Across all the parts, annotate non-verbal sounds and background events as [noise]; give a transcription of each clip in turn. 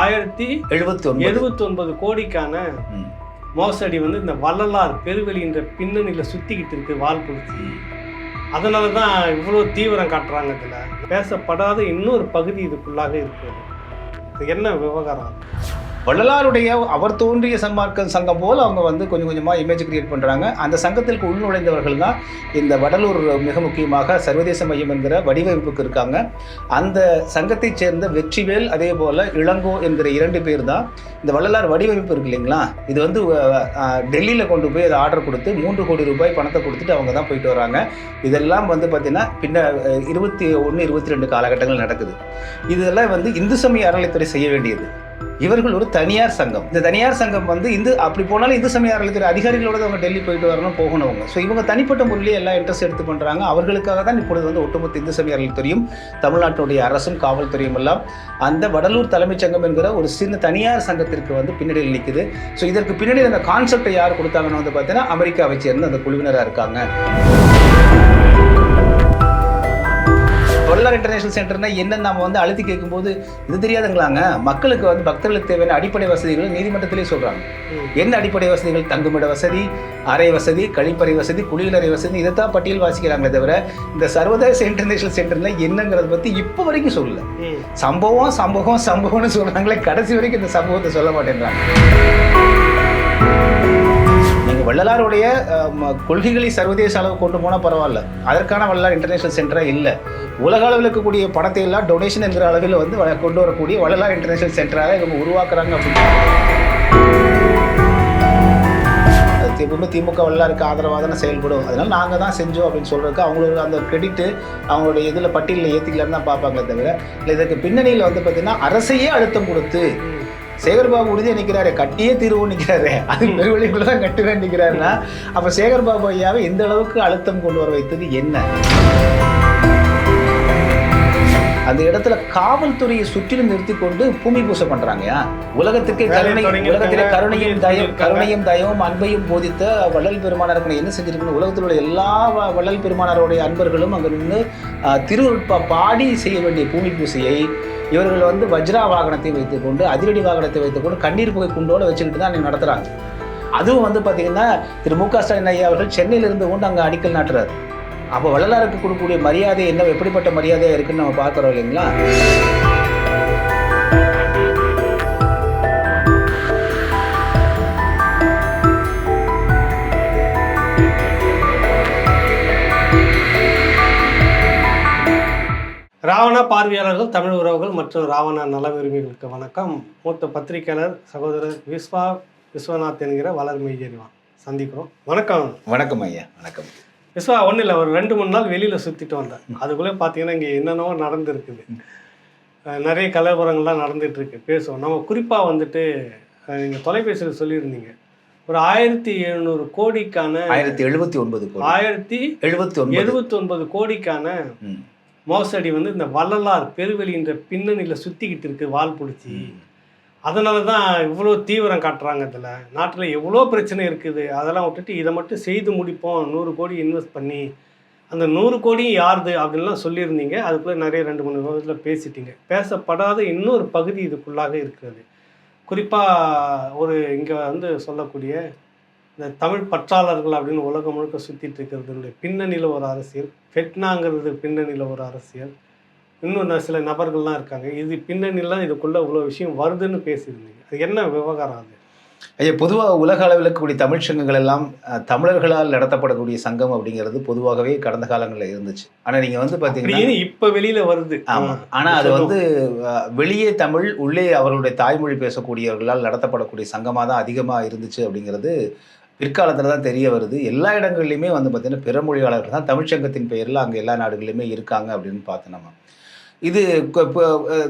ஆயிரத்தி எழுபத்தி எழுபத்தி ஒன்பது கோடிக்கான. மோசடி வந்து இந்த வள்ளலார் பெருவெளின்ற பின்னணியில் சுற்றிக்கிட்டு இருக்கு வால் பிடிச்சி அதனால தான் இவ்வளோ தீவிரம் காட்டுறாங்க இதில். பேசப்படாத இன்னொரு பகுதி இதுக்குள்ளாக இருக்குது இது என்ன விவகாரம்? வள்ளலாருடைய அவர் தோன்றிய சன்மார்க்க சங்கம் போல் அவங்க வந்து கொஞ்சம் கொஞ்சமாக இமேஜ் கிரியேட் பண்ணுறாங்க அந்த சங்கத்திற்கு உள்நுழைந்தவர்கள் தான் இந்த வடலூர் மிக முக்கியமாக சர்வதேச மையம் என்கிற வடிவமைப்புக்கு இருக்காங்க. அந்த சங்கத்தைச் சேர்ந்த வெற்றிவேல் அதே போல் இளங்கோ என்கிற இரண்டு பேர் தான் இந்த வள்ளலார் வடிவமைப்பு இருக்கு இல்லைங்களா? இது வந்து டெல்லியில் கொண்டு போய் அதை ஆர்டர் கொடுத்து மூன்று கோடி ரூபாய் பணத்தை கொடுத்துட்டு அவங்க தான் போயிட்டு வராங்க. இதெல்லாம் வந்து பார்த்திங்கன்னா பின்ன இருபத்தி ஒன்று இருபத்தி ரெண்டு காலகட்டங்கள் நடக்குது. இதெல்லாம் வந்து இந்து சமய அறநிலைத்துறை செய்ய வேண்டியது. இவர்கள் ஒரு தனியார் சங்கம். இந்த தனியார் சங்கம் வந்து இந்து அப்படி போனாலும் இந்து சமய அறநிலைத்துறை அதிகாரிகளோட அவங்க டெல்லி போயிட்டு வரணும் போகணும் அவங்க. ஸோ இவங்க தனிப்பட்ட முறையிலே எல்லாம் இன்ட்ரெஸ்ட் எடுத்து பண்ணுறாங்க அவர்களுக்காக தான் இப்பொழுது வந்து ஒட்டுமொத்த இந்து சமய அறநிலைத்துறையும் தமிழ்நாட்டுடைய அரசும் காவல்துறையும் எல்லாம். அந்த வடலூர் தலைமைச் சங்கம் என்கிற ஒரு சின்ன தனியார் சங்கத்திற்கு வந்து பின்னணியில் நிற்குது ஸோ இதற்கு பின்னாடி அந்த கான்செப்டை யார் கொடுத்தாங்கன்னு வந்து பார்த்தீங்கன்னா அமெரிக்காவை சேர்ந்த அந்த குழுவினராக இருக்காங்க. வள்ளலார் இன்டர்நேஷனல் சென்டர்னா என்னன்னு நம்ம வந்து அழுத்தி கேட்கும்போது இது தெரியாதுங்களாங்க. மக்களுக்கு வந்து பக்தர்களுக்கு தேவையான அடிப்படை வசதிகளை நீதிமன்றத்திலே சொல்றாங்க. ம். என்ன அடிப்படை வசதிகள்? தங்குமிட வசதி அறை வசதி கழிப்பறை வசதி குளியலறை வசதி இதைத்தான் பட்டியல் வாசிக்கிறாங்களே தவிர இந்த சர்வதேச இன்டர்நேஷனல் சென்டர்ல என்னங்கிறத பத்தி இப்போ வரைக்கும் சொல்லல. சம்பவம் சம்பவம் சம்பவம்னு சொல்றாங்களே கடைசி வரைக்கும் இந்த சம்பவத்தை சொல்ல மாட்டேன்றாங்க. நீங்க வள்ளலாருடைய ம- கொள்கைகளை சர்வதேச அளவு கொண்டு போனால் பரவாயில்ல. அதற்கான வள்ளலார் இன்டர்நேஷனல் சென்டராக இல்லை. உலக அளவில் இருக்கக்கூடிய பணத்தை எல்லாம் டொனேஷன் என்கிற அளவில் வந்து வ- கொண்டு வரக்கூடிய வள்ளலார் இன்டர்நேஷனல் சென்டராக இவங்க உருவாக்குறாங்க அப்படின்னு அது எப்பவுமே திமுக வள்ளலாருக்கு ஆதரவாக தானே செயல்படும். அதனால் நாங்கள் தான் செஞ்சோம் அப்படின்னு சொல்கிறதுக்கு அவங்களோட அந்த கிரெடிட்டு அவங்களுடைய இதில் பட்டியலில் ஏற்றிக்கலாம்னு தான் பார்ப்பாங்களே தவிர இல்லை இதற்கு பின்னணியில் வந்து பார்த்திங்கன்னா அரசையே அழுத்தம் கொடுத்து சேகர்பாபு உறுதியாக நிற்கிறாரு கட்டியே தீர்வு நிற்கிறாரு அது பெருவெளிக்குள்ள தான் கட்டுவேன் நிற்கிறாருன்னா அப்போ சேகர்பாபு ஐயாவை இந்த அளவுக்கு அழுத்தம் கொண்டு வர வைத்தது என்ன? அந்த இடத்துல காவல்துறையை சுற்றிலும் நிறுத்தி கொண்டு பூமி பூசை பண்றாங்க உலகத்துக்கு கருணை உலகத்திலே கருணையும் தயம். கருணையும் தயவும் அன்பையும் போதித்த வள்ளல் பெருமானாருக்கு என்ன செஞ்சிருக்கணும் உலகத்தில் உள்ள எல்லா வள்ளல் பெருமானாருடைய அன்பர்களும் அங்கே நின்று திருவுட்பா பாடி செய்ய வேண்டிய பூமி பூசையை இவர்கள் வந்து வஜ்ரா வாகனத்தை வைத்துக்கொண்டு அதிரடி வாகனத்தை வைத்துக்கொண்டு கண்ணீர் புகை குண்டோட வச்சுக்கிட்டு தான் அன்னைக்கு நடத்துறாங்க. அதுவும் வந்து பார்த்தீங்கன்னா திரு மு க ஸ்டாலின் ஐயா அவர்கள் சென்னையில இருந்து கொண்டு அங்கே அடிக்கல் நாட்டுறாரு. அப்போ வள்ளலாருக்கு கொடுக்கக்கூடிய மரியாதை என்ன? எப்படிப்பட்ட மரியாதையாக இருக்குன்னு நம்ம பார்க்குறோம் இல்லைங்களா? ராவணா பார்வையாளர்கள் தமிழ் உறவுகள் மற்றும் ராவணா நல விரும்பிகளுக்கு வணக்கம். மூத்த பத்திரிகையாளர் சகோதரர் விஸ்வா விஸ்வநாத் என்கிற வளர் மெய்யறிவான் சந்திக்கிறோம். வணக்கம். வணக்கம் ஐயா. வணக்கம். விஸ்வா ஒன்றும் இல்லை. ஒரு ரெண்டு மூணு நாள் வெளியில் சுற்றிட்டு வந்தேன். அதுக்குள்ளே பார்த்தீங்கன்னா இங்கே என்னென்னவோ நடந்துருக்குது. நிறைய கலவரங்கள்லாம் நடந்துட்டு இருக்கு பேசுவோம். நம்ம குறிப்பாக வந்துட்டு நீங்கள் தொலைபேசியில் சொல்லியிருந்தீங்க. ஒரு ஆயிரத்தி எழுநூறு கோடிக்கான ஆயிரத்தி எழுபத்தி ஒன்பது ஆயிரத்தி எழுபத்தி ஒன்பது. எழுபத்தி ஒன்பது கோடிக்கான. மோசடி வந்து இந்த வள்ளலார் பெருவெளின்ற பின்னணியில் சுற்றிக்கிட்டு இருக்கு வால் பிடிச்சி. அதனால தான் இவ்வளோ தீவிரம் காட்டுறாங்க இதில். நாட்டில் எவ்வளோ பிரச்சனை இருக்குது? அதெல்லாம் விட்டுட்டு இதை மட்டும் செய்து முடிப்போம். நூறு கோடி இன்வெஸ்ட் பண்ணி அந்த நூறு கோடி யாருது அப்படின்லாம் சொல்லியிருந்தீங்க. அதுக்குள்ளே நிறைய ரெண்டு மூணு விதத்தில் பேசிட்டீங்க. பேசப்படாத இன்னொரு பகுதி இதுக்குள்ளாக இருக்கிறது. குறிப்பாக ஒரு இங்கே வந்து சொல்லக்கூடிய இந்த தமிழ் பற்றாளர்கள் அப்படின்னு உலகம் முழுக்க சுற்றிட்டு இருக்கிறதுனுடைய பின்னணியில் ஒரு அரசியல். ஃபெட்னாங்கிறது பின்னணியில் ஒரு அரசியல். இன்னும் சில நபர்கள்லாம் இருக்காங்க. இது பின்னணிலாம் இதுக்குள்ளே இவ்வளோ விஷயம் வருதுன்னு பேசியிருந்தீங்க. அது என்ன விவகாரம் அது? ஐயா பொதுவாக உலக அளவில் இருக்கக்கூடிய தமிழ் சங்கங்கள் எல்லாம் தமிழர்களால் நடத்தப்படக்கூடிய சங்கம் அப்படிங்கிறது பொதுவாகவே கடந்த காலங்களில் இருந்துச்சு. ஆனால் நீங்கள் வந்து பார்த்தீங்கன்னா இப்போ வெளியில் வருது. ஆமாம் ஆனால் அது வந்து வெளியே தமிழ் உள்ளே அவர்களுடைய தாய்மொழி பேசக்கூடியவர்களால் நடத்தப்படக்கூடிய சங்கமாக தான் அதிகமாக இருந்துச்சு அப்படிங்கிறது பிற்காலத்தில் தான் தெரிய வருது. எல்லா இடங்கள்லையுமே வந்து பார்த்திங்கன்னா பிற மொழியாளர்கள் தான் தமிழ்ச்சங்கத்தின் பெயரில் அங்கே எல்லா நாடுகளிலுமே இருக்காங்க அப்படின்னு பார்த்தோம் நம்ம. இது இப்போ,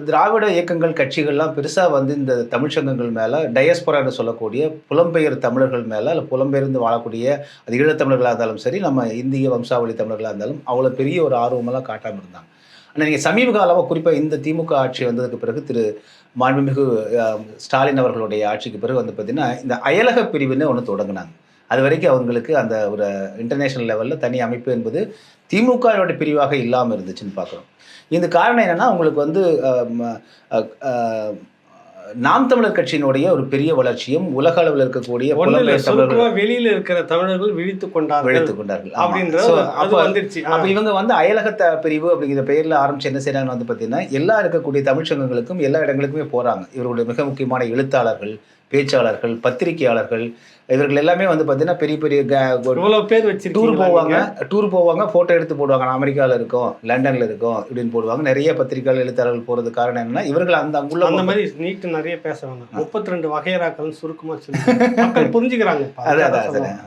திராவிட இயக்கங்கள் கட்சிகள்லாம் பெருசாக வந்து இந்த தமிழ்ச்சங்கங்கள் மேலே டயஸ்பரான்னு சொல்லக்கூடிய புலம்பெயர் தமிழர்கள் மேலே இல்லை புலம்பெயர்ந்து வாழக்கூடிய அது ஈழத்தமிழர்களாக இருந்தாலும் சரி நம்ம இந்திய வம்சாவளி தமிழர்களாக இருந்தாலும் அவ்வளோ பெரிய ஒரு ஆர்வமெல்லாம் காட்டாமல் இருந்தாங்க. ஆனால் நீங்கள் சமீப காலமாக குறிப்பாக இந்த திமுக ஆட்சி வந்ததுக்கு பிறகு திரு மாண்புமிகு ஸ்டாலின் அவர்களுடைய ஆட்சிக்கு பிறகு வந்து பார்த்திங்கன்னா இந்த அயலக பிரிவுன்னு ஒன்று தொடங்கினாங்க. அது வரைக்கும் அவங்களுக்கு அந்த ஒரு இன்டர்நேஷனல் லெவலில் தனி அமைப்பு என்பது திமுகவோட பிரிவாக இல்லாமல் இருந்துச்சுன்னு பார்க்குறோம் இந்த காரணம் என்னென்னா உங்களுக்கு வந்து நாம் தமிழர் கட்சியினுடைய ஒரு பெரிய வளர்ச்சியும் உலக அளவில் இருக்கக்கூடிய வெளியில இருக்கிற தமிழர்கள் விழித்து கொண்டார்கள் விழித்துக் கொண்டார்கள். அப்படின்ற இவங்க வந்து அயலகத்த பிரிவு அப்படிங்கிற பெயர்ல ஆரம்பிச்சு என்ன செய்றாங்கன்னு வந்து பார்த்தீங்கன்னா எல்லா இருக்கக்கூடிய தமிழ் சங்கங்களுக்கும் எல்லா இடங்களுக்குமே போறாங்க. இவர்களுடைய மிக முக்கியமான எழுத்தாளர்கள் பேச்சாளர்கள் பத்திரிகையாளர்கள் இவர்கள் எல்லாமே வந்து பார்த்தீங்கன்னா பெரிய பெரிய பேர் டூர் வச்சிருக்கீங்களா போவாங்க? டூர் போவாங்க போட்டோ எடுத்து போடுவாங்க. நான் அமெரிக்காவில் இருக்கோம் லண்டன்ல இருக்கோம் இப்படின்னு போடுவாங்க. நிறைய பத்திரிகையாளர் எழுத்தாளர்கள் போறது காரணம் என்னன்னா இவர்கள் அந்த அங்குள்ள அந்த மாதிரி நீட்டு நிறைய பேச வேணாம். முப்பத்தி ரெண்டு வகையறாக்கள் சுருக்கமா சொல்லி [laughs] புரிஞ்சுக்கிறாங்க அதான், அதான்.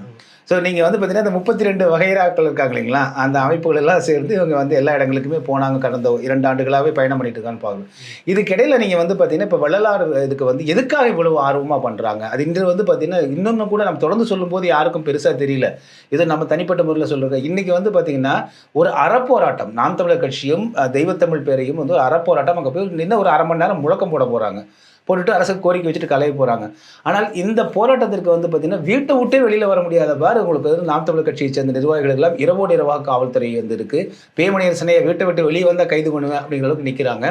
ஸோ நீங்கள் வந்து பார்த்தீங்கன்னா இந்த முப்பத்தி ரெண்டு வகைராக்கள் இருக்காங்க இல்லைங்களா? அந்த அமைப்புகள் எல்லாம் சேர்ந்து இவங்க வந்து எல்லா இடங்களுக்குமே போனாங்க கடந்த இரண்டு ஆண்டுகளாகவே பயணம் பண்ணிட்டு இருக்கான்னு பார்க்கணும் இதுக்கிடையில் நீங்கள் வந்து பார்த்தீங்கன்னா இப்போ வள்ளலார் இதுக்கு வந்து எதுக்காக இவ்வளவு ஆர்வமாக பண்ணுறாங்க அது இன்று வந்து பார்த்தீங்கன்னா இன்னொன்று கூட நம்ம தொடர்ந்து சொல்லும்போது யாருக்கும் பெருசாக தெரியல. இது நம்ம தனிப்பட்ட முறையில் சொல்கிறோம் இன்னைக்கு வந்து பார்த்தீங்கன்னா ஒரு அறப்போராட்டம் நாம் தமிழர் கட்சியும் தெய்வத்தமிழ் பேரையும் வந்து ஒரு அறப்போராட்டம் அங்கே போய் நின்று ஒரு அரை மணி நேரம் முழக்கம் போட போகிறாங்க போட்டுட்டு அரசுக்கு கோரிக்கை வச்சுட்டு கலைய போகிறாங்க ஆனால் இந்த போராட்டத்திற்கு வந்து பார்த்தீங்கன்னா வீட்டை விட்டே வெளியில் வர முடியாத பார் உங்களுக்கு வந்து நாம் தமிழர் கட்சியை சேர்ந்த நிர்வாகிகள் எல்லாம் இரவோடு இரவாக காவல்துறை வந்து பேமணியர் பேமணியரசனையை வீட்டை விட்டு வெளியே வந்தால் கைது பண்ணுவேன் அப்படிங்கிற அளவுக்கு நிற்கிறாங்க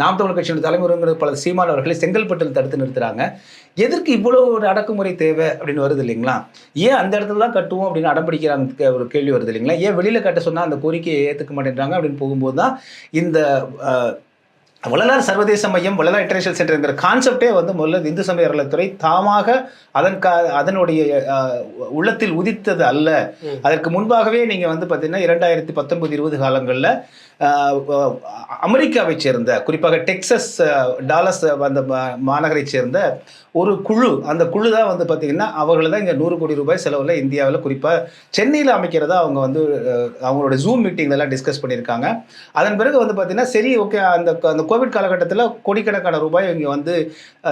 நாம் தமிழர் கட்சியோட தலைமுறை பல சீமான் அவர்களை செங்கல்பட்டில் தடுத்து நிறுத்துறாங்க. எதற்கு இவ்வளோ ஒரு அடக்குமுறை தேவை அப்படின்னு வருது இல்லைங்களா? ஏன் அந்த இடத்துல தான் கட்டுவோம் அப்படின்னு அடம்பிடிக்கிறாங்க ஒரு கேள்வி வருது இல்லைங்களா? ஏன் வெளியில் கட்ட சொன்னால் அந்த கோரிக்கையை ஏற்றுக்க மாட்டேன்றாங்க அப்படின்னு போகும்போது தான் இந்த வள்ளலார் சர்வதேச மையம் வள்ளலார் இன்டர்நேஷனல் சென்டர்ங்கிற கான்செப்டே வந்து முதல்ல இந்து சமய அறநிலைத்துறை தாமாக அதன் கா அதனுடைய உள்ளத்தில் உதித்தது அல்ல. அதற்கு முன்பாகவே நீங்கள் வந்து பார்த்தீங்கன்னா இரண்டாயிரத்தி பத்தொன்பது இருபது காலங்களில் அமெரிக்காவை சேர்ந்த குறிப்பாக டெக்சஸ் டாலஸ் அந்த மா- சேர்ந்த ஒரு குழு. அந்த குழு தான் வந்து பார்த்தீங்கன்னா அவர்கள் தான் இங்கே நூறு கோடி ரூபாய் செலவில் இந்தியாவில் குறிப்பாக சென்னையில் அமைக்கிறதா அவங்க வந்து அவங்களோட ஜூம் மீட்டிங்லலாம் டிஸ்கஸ் பண்ணியிருக்காங்க. அதன் பிறகு வந்து பார்த்திங்கன்னா சரி ஓகே அந்த அந்த கோவிட் காலகட்டத்தில் கோடிக்கணக்கான ரூபாய் இங்கே வந்து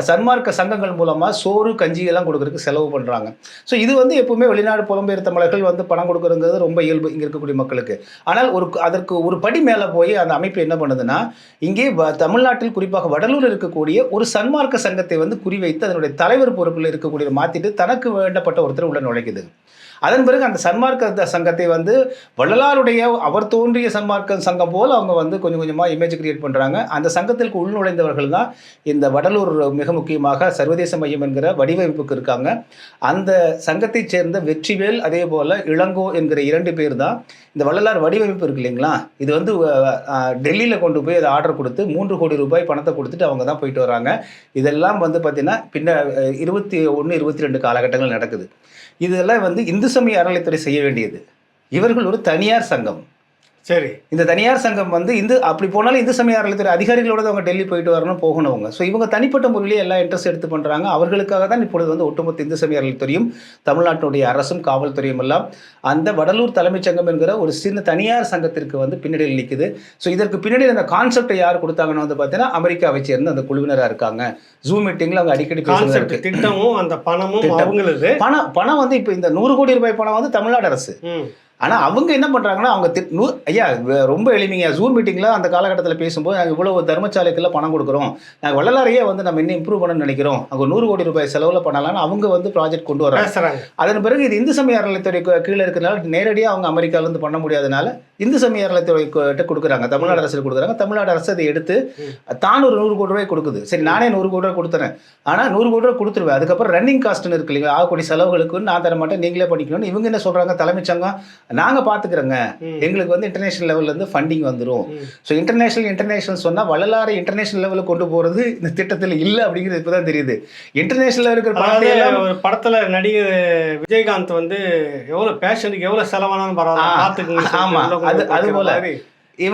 சன்மார்க்க சங்கங்கள் மூலமாக சோறு கஞ்சி எல்லாம் செலவு பண்ணுறாங்க ஸோ இது வந்து எப்பவுமே வெளிநாடு புலம்பெயர் தமிழர்கள் வந்து பணம் கொடுக்குறங்கிறது ரொம்ப இயல்பு இங்கே இருக்கக்கூடிய மக்களுக்கு. ஆனால் ஒரு அதற்கு ஒரு படி மேலே போய் அந்த அமைப்பு என்ன பண்ணுதுன்னா இங்கே தமிழ்நாட்டில் குறிப்பாக வடலூர் இருக்கக்கூடிய ஒரு சன்மார்க்க சங்கத்தை வந்து குறிவைத்து அதனுடைய தலைவர் பொறுப்பில் இருக்கக்கூடிய மாற்றிட்டு தனக்கு வேண்டப்பட்ட ஒருத்தர் உள்ள நுழைக்குது. அதன் பிறகு அந்த சன்மார்க்க சங்கத்தை வந்து வள்ளலாருடைய அவர் தோன்றிய சன்மார்க்க சங்கம் போல் அவங்க வந்து கொஞ்சம் கொஞ்சமாக இமேஜ் கிரியேட் பண்ணுறாங்க அந்த சங்கத்திற்கு உள்நுழைந்தவர்கள் தான் இந்த வடலூர் மிக முக்கியமாக சர்வதேச மையம் என்கிற வடிவமைப்புக்கு இருக்காங்க. அந்த சங்கத்தைச் சேர்ந்த வெற்றிவேல் அதே போல் இளங்கோ என்கிற இரண்டு பேர் தான் இந்த வள்ளலார் வடிவமைப்பு இருக்கு இல்லைங்களா? இது வந்து டெல்லியில் கொண்டு போய் அதை ஆர்டர் கொடுத்து மூன்று கோடி ரூபாய் பணத்தை கொடுத்துட்டு அவங்க தான் போயிட்டு வராங்க. இதெல்லாம் வந்து பார்த்திங்கன்னா பின்ன இருபத்தி ஒன்று இருபத்தி ரெண்டு காலகட்டங்கள் நடக்குது. இதெல்லாம் வந்து இந்து சமய அறநிலைத்துறை செய்ய வேண்டியது. இவர்கள் ஒரு தனியார் சங்கம். சரி. இந்த தனியார் சங்கம் வந்து இந்து அப்படி போனாலும் இந்து சமய அறநிலைத்துறை அதிகாரிகளோட அவங்க டெல்லி போயிட்டு வரணும் போகணும் அவங்க ஸோ இவங்க தனிப்பட்ட முறையிலே எல்லாம் இன்ட்ரெஸ்ட் எடுத்து பண்ணுறாங்க அவர்களுக்காக தான் இப்பொழுது வந்து ஒட்டுமொத்த இந்து சமய அறநிலைத்துறையும் தமிழ்நாட்டினுடைய அரசும் காவல்துறையும் எல்லாம் அந்த வடலூர் தலைமைச் சங்கம் என்கிற ஒரு சின்ன தனியார் சங்கத்திற்கு வந்து பின்னணியில் நிற்குது ஸோ இதற்கு பின்னாடி அந்த கான்செப்டை யார் கொடுத்தாங்கன்னு வந்து பார்த்தீங்கன்னா அமெரிக்காவை சேர்ந்த அந்த குழுவினராக இருக்காங்க. ஜூம் மீட்டிங்கில் அவங்க அடிக்கடி பேசுறது திட்டமும் அந்த பணமும் பணம் பணம் வந்து இப்போ இந்த நூறு கோடி ரூபாய் பணம் வந்து தமிழ்நாடு அரசு. ஆனால் அவங்க என்ன பண்ணுறாங்கன்னா அவங்க தி- நூ ஐயா ரொம்ப எளிமைங்க. ஜூம் மீட்டிங்கில் அந்த காலகட்டத்தில் பேசும்போது நாங்கள் இவ்வளவு தர்மசாலைக்கெல்லாம் பணம் கொடுக்குறோம். நாங்கள் வள்ளலாரையே வந்து நம்ம இன்னும் இம்ப்ரூவ் பண்ணணும்னு நினைக்கிறோம். அங்கே நூறு கோடி ரூபாய் செலவில் பண்ணலாம்னு அவங்க வந்து ப்ராஜெக்ட் கொண்டு வராங்க அதன் பிறகு இது இந்து சமய அறநிலைத்துறை கீழே இருக்கிறனால நேரடியாக அவங்க அமெரிக்காவிலேருந்து பண்ண முடியாதனால இந்து சமய அறநிலைத்துறை கிட்ட கொடுக்குறாங்க. தமிழ்நாடு அரசு கொடுக்குறாங்க. தமிழ்நாடு அரசு அதை எடுத்து தான் ஒரு நூறு கோடி ரூபாய் கொடுக்குது. சரி நானே நூறு கோடி ரூபாய் கொடுத்துறேன். ஆனால் நூறு கோடி ரூபாய் கொடுத்துருவேன். அதுக்கப்புறம் ரன்னிங் காஸ்ட்னு இருக்கு இல்லைங்களா? ஆகக்கூடிய செலவுகளுக்கு நான் தர மாட்டேன் நீங்களே பண்ணிக்கணும்னு இவங்க என்ன சொல்கிறாங்க தலைமைச் சங்கம் நாங்கள் பார்த்துக்கிறோங்க. எங்களுக்கு வந்து இன்டர்நேஷனல் லெவல்லேருந்து ஃபண்டிங் வந்துடும். ஸோ இன்டர்நேஷனல் இன்டர்நேஷனல் சொன்னால் வள்ளலாரை இன்டர்நேஷனல் லெவலில் கொண்டு போகிறது இந்த திட்டத்தில் இல்லை அப்படிங்கிறது இப்போ தான் தெரியுது இன்டர்நேஷனல் இருக்கிற எல்லாம் ஒரு படத்துல நடிகர் விஜயகாந்த் வந்து எவ்வளவு பேஷனுக்கு எவ்வளவு செலவானாலும் பரவாயில்ல ஆ, பாத்துக்குங்க ஆமா. அது- அது போல.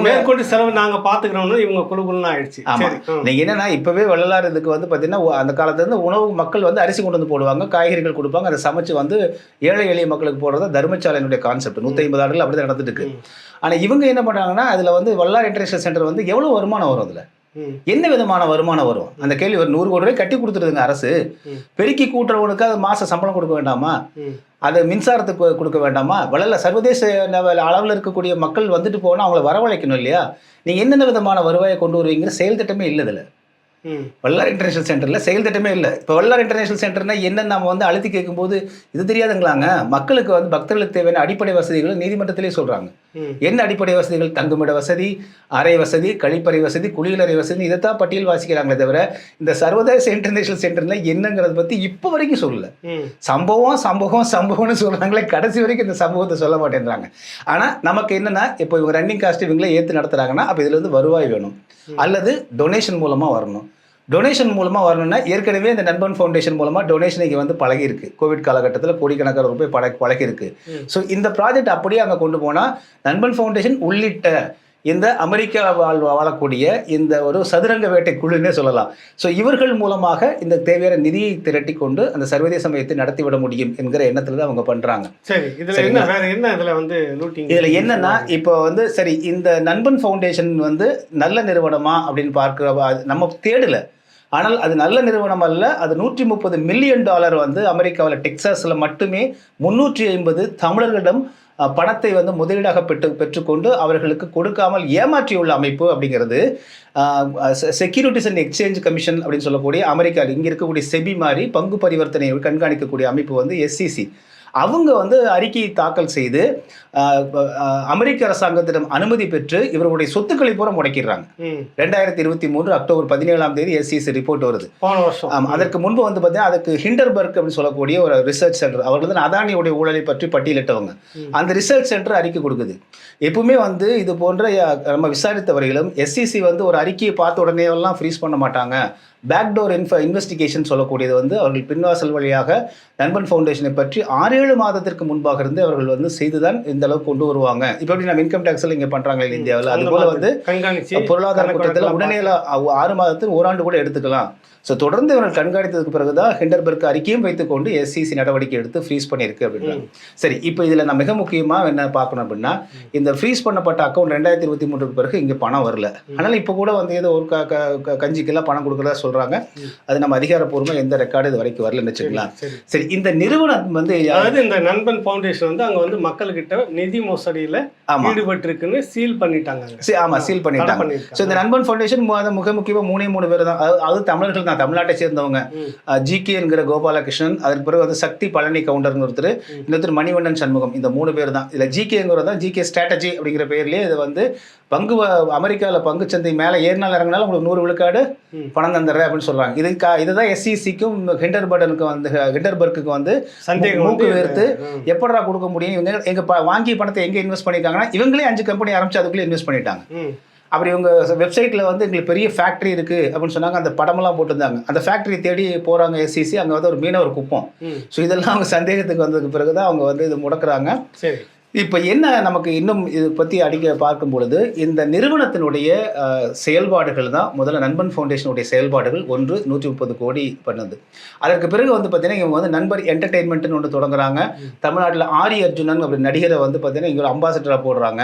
மேற்கொண்டு செலவு நாங்க பாத்துக்கிறோம்னு இவங்க குழு குழுன்னு ஆயிடுச்சு ஆமா. சரி ம். நீங்க என்னன்னா இப்பவே வள்ளலார் இதுக்கு வந்து பாத்தீங்கன்னா ஒ- அந்த காலத்துல இருந்து உணவு மக்கள் வந்து அரிசி கொண்டு வந்து போடுவாங்க காய்கறிகள் கொடுப்பாங்க அதை சமைச்சு வந்து ஏழை எளிய மக்களுக்கு போடுறது தர்மசாலையினுடைய கான்செப்ட் நூத்தி ஐம்பது ஆண்டுகள் அப்படிதான் நடந்துட்டு இருக்கு ம். ஆனா இவங்க என்ன பண்றாங்கன்னா அதுல வந்து வள்ளலார் இன்டர்நேஷனல் சென்டர் வந்து எவ்வளவு வருமானம் வரும் அதுல. என்ன விதமான வருமானம் வரும் அந்த கேள்வி ஒரு நூறு கோடி ரூபாய் கட்டி கொடுத்துருதுங்க அரசு. பெருக்கி கூட்டுறவனுக்கு அது மாச சம்பளம் கொடுக்க வேண்டாமா. அது மின்சாரத்துக்கு கொடுக்க வேண்டாமா? வளரல சர்வதேச அளவில் இருக்கக்கூடிய மக்கள் வந்துட்டு போனால் அவங்கள வரவழைக்கணும் இல்லையா? நீங்கள் என்னென்ன விதமான வருவாயை கொண்டு வருவீங்கிற செயல் திட்டமே இல்லை இதில். வல்லார் இன்டர்நேஷனல் சென்டரில் செயல் திட்டமே இல்லை. இப்போ வல்லார் இன்டர்நேஷனல் சென்டர்னா என்னன்னு நம்ம வந்து அழுத்தி கேட்கும்போது இது தெரியாதுங்களாங்க. மக்களுக்கு வந்து பக்தர்களுக்கு தேவையான அடிப்படை வசதிகளை நீதிமன்றத்திலே சொல்கிறாங்க என்ன அடிப்படை வசதிகள்? தங்குமிட வசதி அறை வசதி கழிப்பறை வசதி குளியலறை வசதி இதைத்தான் பட்டியல் வாசிக்கிறாங்களே தவிர இந்த சர்வதேச இன்டர்நேஷனல் சென்டர்னா என்னங்கிறத பற்றி இப்போ வரைக்கும் சொல்லல. சம்பவம் சம்பவம் சம்பவம்னு சொல்கிறாங்களே கடைசி வரைக்கும் இந்த சம்பவத்தை சொல்ல மாட்டேன்றாங்க. ஆனால் நமக்கு என்னன்னா இப்போ இவங்க ரன்னிங் காஸ்ட் இவங்களே ஏற்று நடத்துகிறாங்கன்னா அப்போ இதுல இருந்து வருவாய் வேணும். அல்லது டொனேஷன் மூலமாக வரணும். டொனேஷன் மூலமாக வரணும்னா ஏற்கனவே இந்த நண்பன் ஃபவுண்டேஷன் மூலமாக டொனேஷன் இங்கே வந்து பழகிருக்கு கோவிட் காலகட்டத்தில் கோடிக்கணக்கான ரூபாய் பழ பழகிருக்கு. ஸோ இந்த ப்ராஜெக்ட் அப்படியே அங்கே கொண்டு போனால் நண்பன் ஃபவுண்டேஷன் உள்ளிட்ட இந்த அமெரிக்கா வாழ் வாழக்கூடிய இந்த ஒரு சதுரங்க வேட்டை குழுன்னே சொல்லலாம். ஸோ இவர்கள் மூலமாக இந்த தேவையான நிதியை திரட்டி கொண்டு அந்த சர்வதேச மையத்தை நடத்திவிட முடியும் என்கிற எண்ணத்தில் தான் அவங்க பண்ணுறாங்க சரி இதுல என்ன? வேற என்ன இதுல வந்து இதில் என்னன்னா இப்போ வந்து சரி இந்த நண்பன் ஃபவுண்டேஷன் வந்து நல்ல நிறுவனமா அப்படின்னு பார்க்குற நம்ம தேடல. ஆனால் அது நல்ல நிறுவனம் அல்ல. அது நூற்றி முப்பது மில்லியன் டாலர் வந்து அமெரிக்காவில் டெக்சாஸில் மட்டுமே முன்னூற்றி ஐம்பது தமிழர்களிடம் பணத்தை வந்து முதலீடாக பெற்று பெற்றுக்கொண்டு அவர்களுக்கு கொடுக்காமல் ஏமாற்றியுள்ள அமைப்பு அப்படிங்கிறது. செக்யூரிட்டிஸ் அண்ட் எக்ஸ்சேஞ்ச் கமிஷன் அப்படின்னு சொல்லக்கூடிய அமெரிக்கா இங்கே இருக்கக்கூடிய செபி மாதிரி பங்கு பரிவர்த்தனை கண்காணிக்கக்கூடிய அமைப்பு வந்து எஸ்சிசி அவங்க வந்து அறிக்கையை தாக்கல் செய்து அமெரிக்க அரசாங்கத்திடம் அனுமதி பெற்று இவர்களுடைய சொத்துக்களை பூரா முடக்கிடுறாங்க. ரெண்டாயிரத்தி இருபத்தி மூன்று அக்டோபர் பதினேழாம் தேதி எஸ்சிசி ரிப்போர்ட் வருது. அதற்கு முன்பு வந்து பார்த்தீங்கன்னா அதுக்கு ஹிண்டர்பர்க் அப்படின்னு சொல்லக்கூடிய ஒரு ரிசர்ச் சென்டர் அவர்கள் தான் அதானியுடைய ஊழலை பற்றி பட்டியலிட்டவங்க. அந்த ரிசர்ச் சென்டர் அறிக்கை கொடுக்குது. எப்பவுமே வந்து இது போன்ற நம்ம விசாரித்த வரையிலும் எஸ்சிசி வந்து ஒரு அறிக்கையை பார்த்த உடனே எல்லாம் ஃப்ரீஸ் பண்ண மாட்டாங்க. பேக்டோர் இன்ஃப இன்வெஸ்டிகேஷன் சொல்லக்கூடியது வந்து அவர்கள் பின்வாசல் வழியாக நண்பன் ஃபவுண்டேஷனை பற்றி ஆறு ஏழு மாதத்திற்கு முன்பாக இருந்து அவர்கள் வந்து செய்துதான் இந்த அளவுக்கு கொண்டு வருவாங்க. இப்போ எப்படி நம்ம இன்கம் டேக்ஸில் இங்கே பண்ணுறாங்க இல்லை இந்தியாவில்? அது அந்த போல மாதிரி வந்து பொருளாதார குற்றத்தில் உடனே ஆறு மாதத்துக்கு ஓராண்டு கூட எடுத்துக்கலாம். ஸோ தொடர்ந்து இவர்கள் கண்காணித்ததுக்கு பிறகுதான் ஹிண்டர்பர்க் அறிக்கையும் வைத்துக்கொண்டு எஸ்சிசி நடவடிக்கை எடுத்து ஃப்ரீஸ் பண்ணியிருக்கு அப்படின்றாங்க. சரி இப்போ இதில் நான் மிக முக்கியமாக என்ன பார்க்கணும் அப்படின்னா இந்த ஃப்ரீஸ் பண்ணப்பட்ட அக்கௌண்ட் ரெண்டாயிரத்தி இருபத்தி மூணுக்கு பிறகு இங்கே பணம் வரல. ஆனால் இப்போ கூட வந்து ஏதோ ஒரு க- கஞ்சிக்கெல்லாம் பணம் கொடுக்குறதா சொல்கிறாங்க அது நம்ம அதிகாரப்பூர்வமாக எந்த ரெக்கார்டு இது வரைக்கும் வரலன்னு வச்சுக்கலாம் சரி இந்த நிறுவனம் வந்து அதாவது இந்த நண்பன் ஃபவுண்டேஷன் வந்து அங்க வந்து மக்கள்கிட்ட நிதி மோசடியில ஈடுபட்டு இருக்குன்னு சீல் பண்ணிட்டாங்க. சரி ஆமாம் சீல் பண்ணிட்டாங்க. ஸோ பண்ணிருக்காங்க இந்த நண்பன் ஃபவுண்டேஷன் மிக முக்கியமாக மூணே மூணு பேர் தான். அது- தமிழர்கள் தான் தமிழ்நாட்டை சேர்ந்தவங்க. ம். ஜிகே என்கிற கோபாலகிருஷ்ணன் அதற்கு பிறகு வந்து சக்தி பழனி கவுண்டர்னு ஒருத்தர். இன்னொருத்தர் மணிவண்ணன் சண்முகம் இந்த மூணு பேர் தான். இதில் ஜிகேங்கிறது தான் ஜிகே ஸ்ட்ராட்டஜி அப்படிங்கிற பேர்லேயே இது வந்து பங்கு அமெரிக்காவில் பங்கு சந்தை மேலே ஏறினாலும் இறங்கினாலும் உங்களுக்கு நூறு விழுக்காடு. பணம் தந்துடுறேன் அப்படின்னு சொல்கிறாங்க இது கா இதுதான் எஸ்சிசிக்கும் ஹிண்டர்பர்டனுக்கு வந்து ஹிண்டர்பர்க்கு வந்து சந்தேகம் மூக்கு வேர்த்து. எப்படா கொடுக்க முடியும்? இவங்க எங்க ப- வாங்கிய பணத்தை எங்கே இன்வெஸ்ட் பண்ணியிருக்காங்கன்னா இவங்களே அஞ்சு கம்பெனி ஆரம்பிச்சு அதுக்குள்ளே இன்வெஸ்ட் பண்ணிட்டாங்க. அப்படி இவங்க வெப்சைட்டில் வந்து எங்களுக்கு பெரிய ஃபேக்ட்ரி இருக்குது அப்படின்னு சொன்னாங்க. அந்த படமெல்லாம் போட்டிருந்தாங்க. அந்த ஃபேக்ட்ரி தேடி போகிறாங்க எஸ்சிசி அங்கே வந்து ஒரு மீனவர் குப்பம். ஸோ இதெல்லாம் அவங்க சந்தேகத்துக்கு வந்ததுக்கு பிறகு தான் அவங்க வந்து இது முடக்குறாங்க. சரி. இப்போ என்ன நமக்கு இன்னும் இது பற்றி அடிக்க பார்க்கும் பொழுது இந்த நிறுவனத்தினுடைய செயல்பாடுகள் தான் முதல்ல நண்பன் ஃபவுண்டேஷனுடைய செயல்பாடுகள். ஒன்று நூற்றி முப்பது கோடி பண்ணுது. அதற்கு பிறகு வந்து பார்த்தீங்கன்னா இவங்க வந்து நண்பர் என்டர்டெயின்மெண்ட்னு ஒன்று தொடங்குறாங்க. தமிழ்நாட்டில் ஆரி அர்ஜுனன் அப்படி நடிகரை வந்து பார்த்தீங்கன்னா இங்கே அம்பாசடராக போடுறாங்க.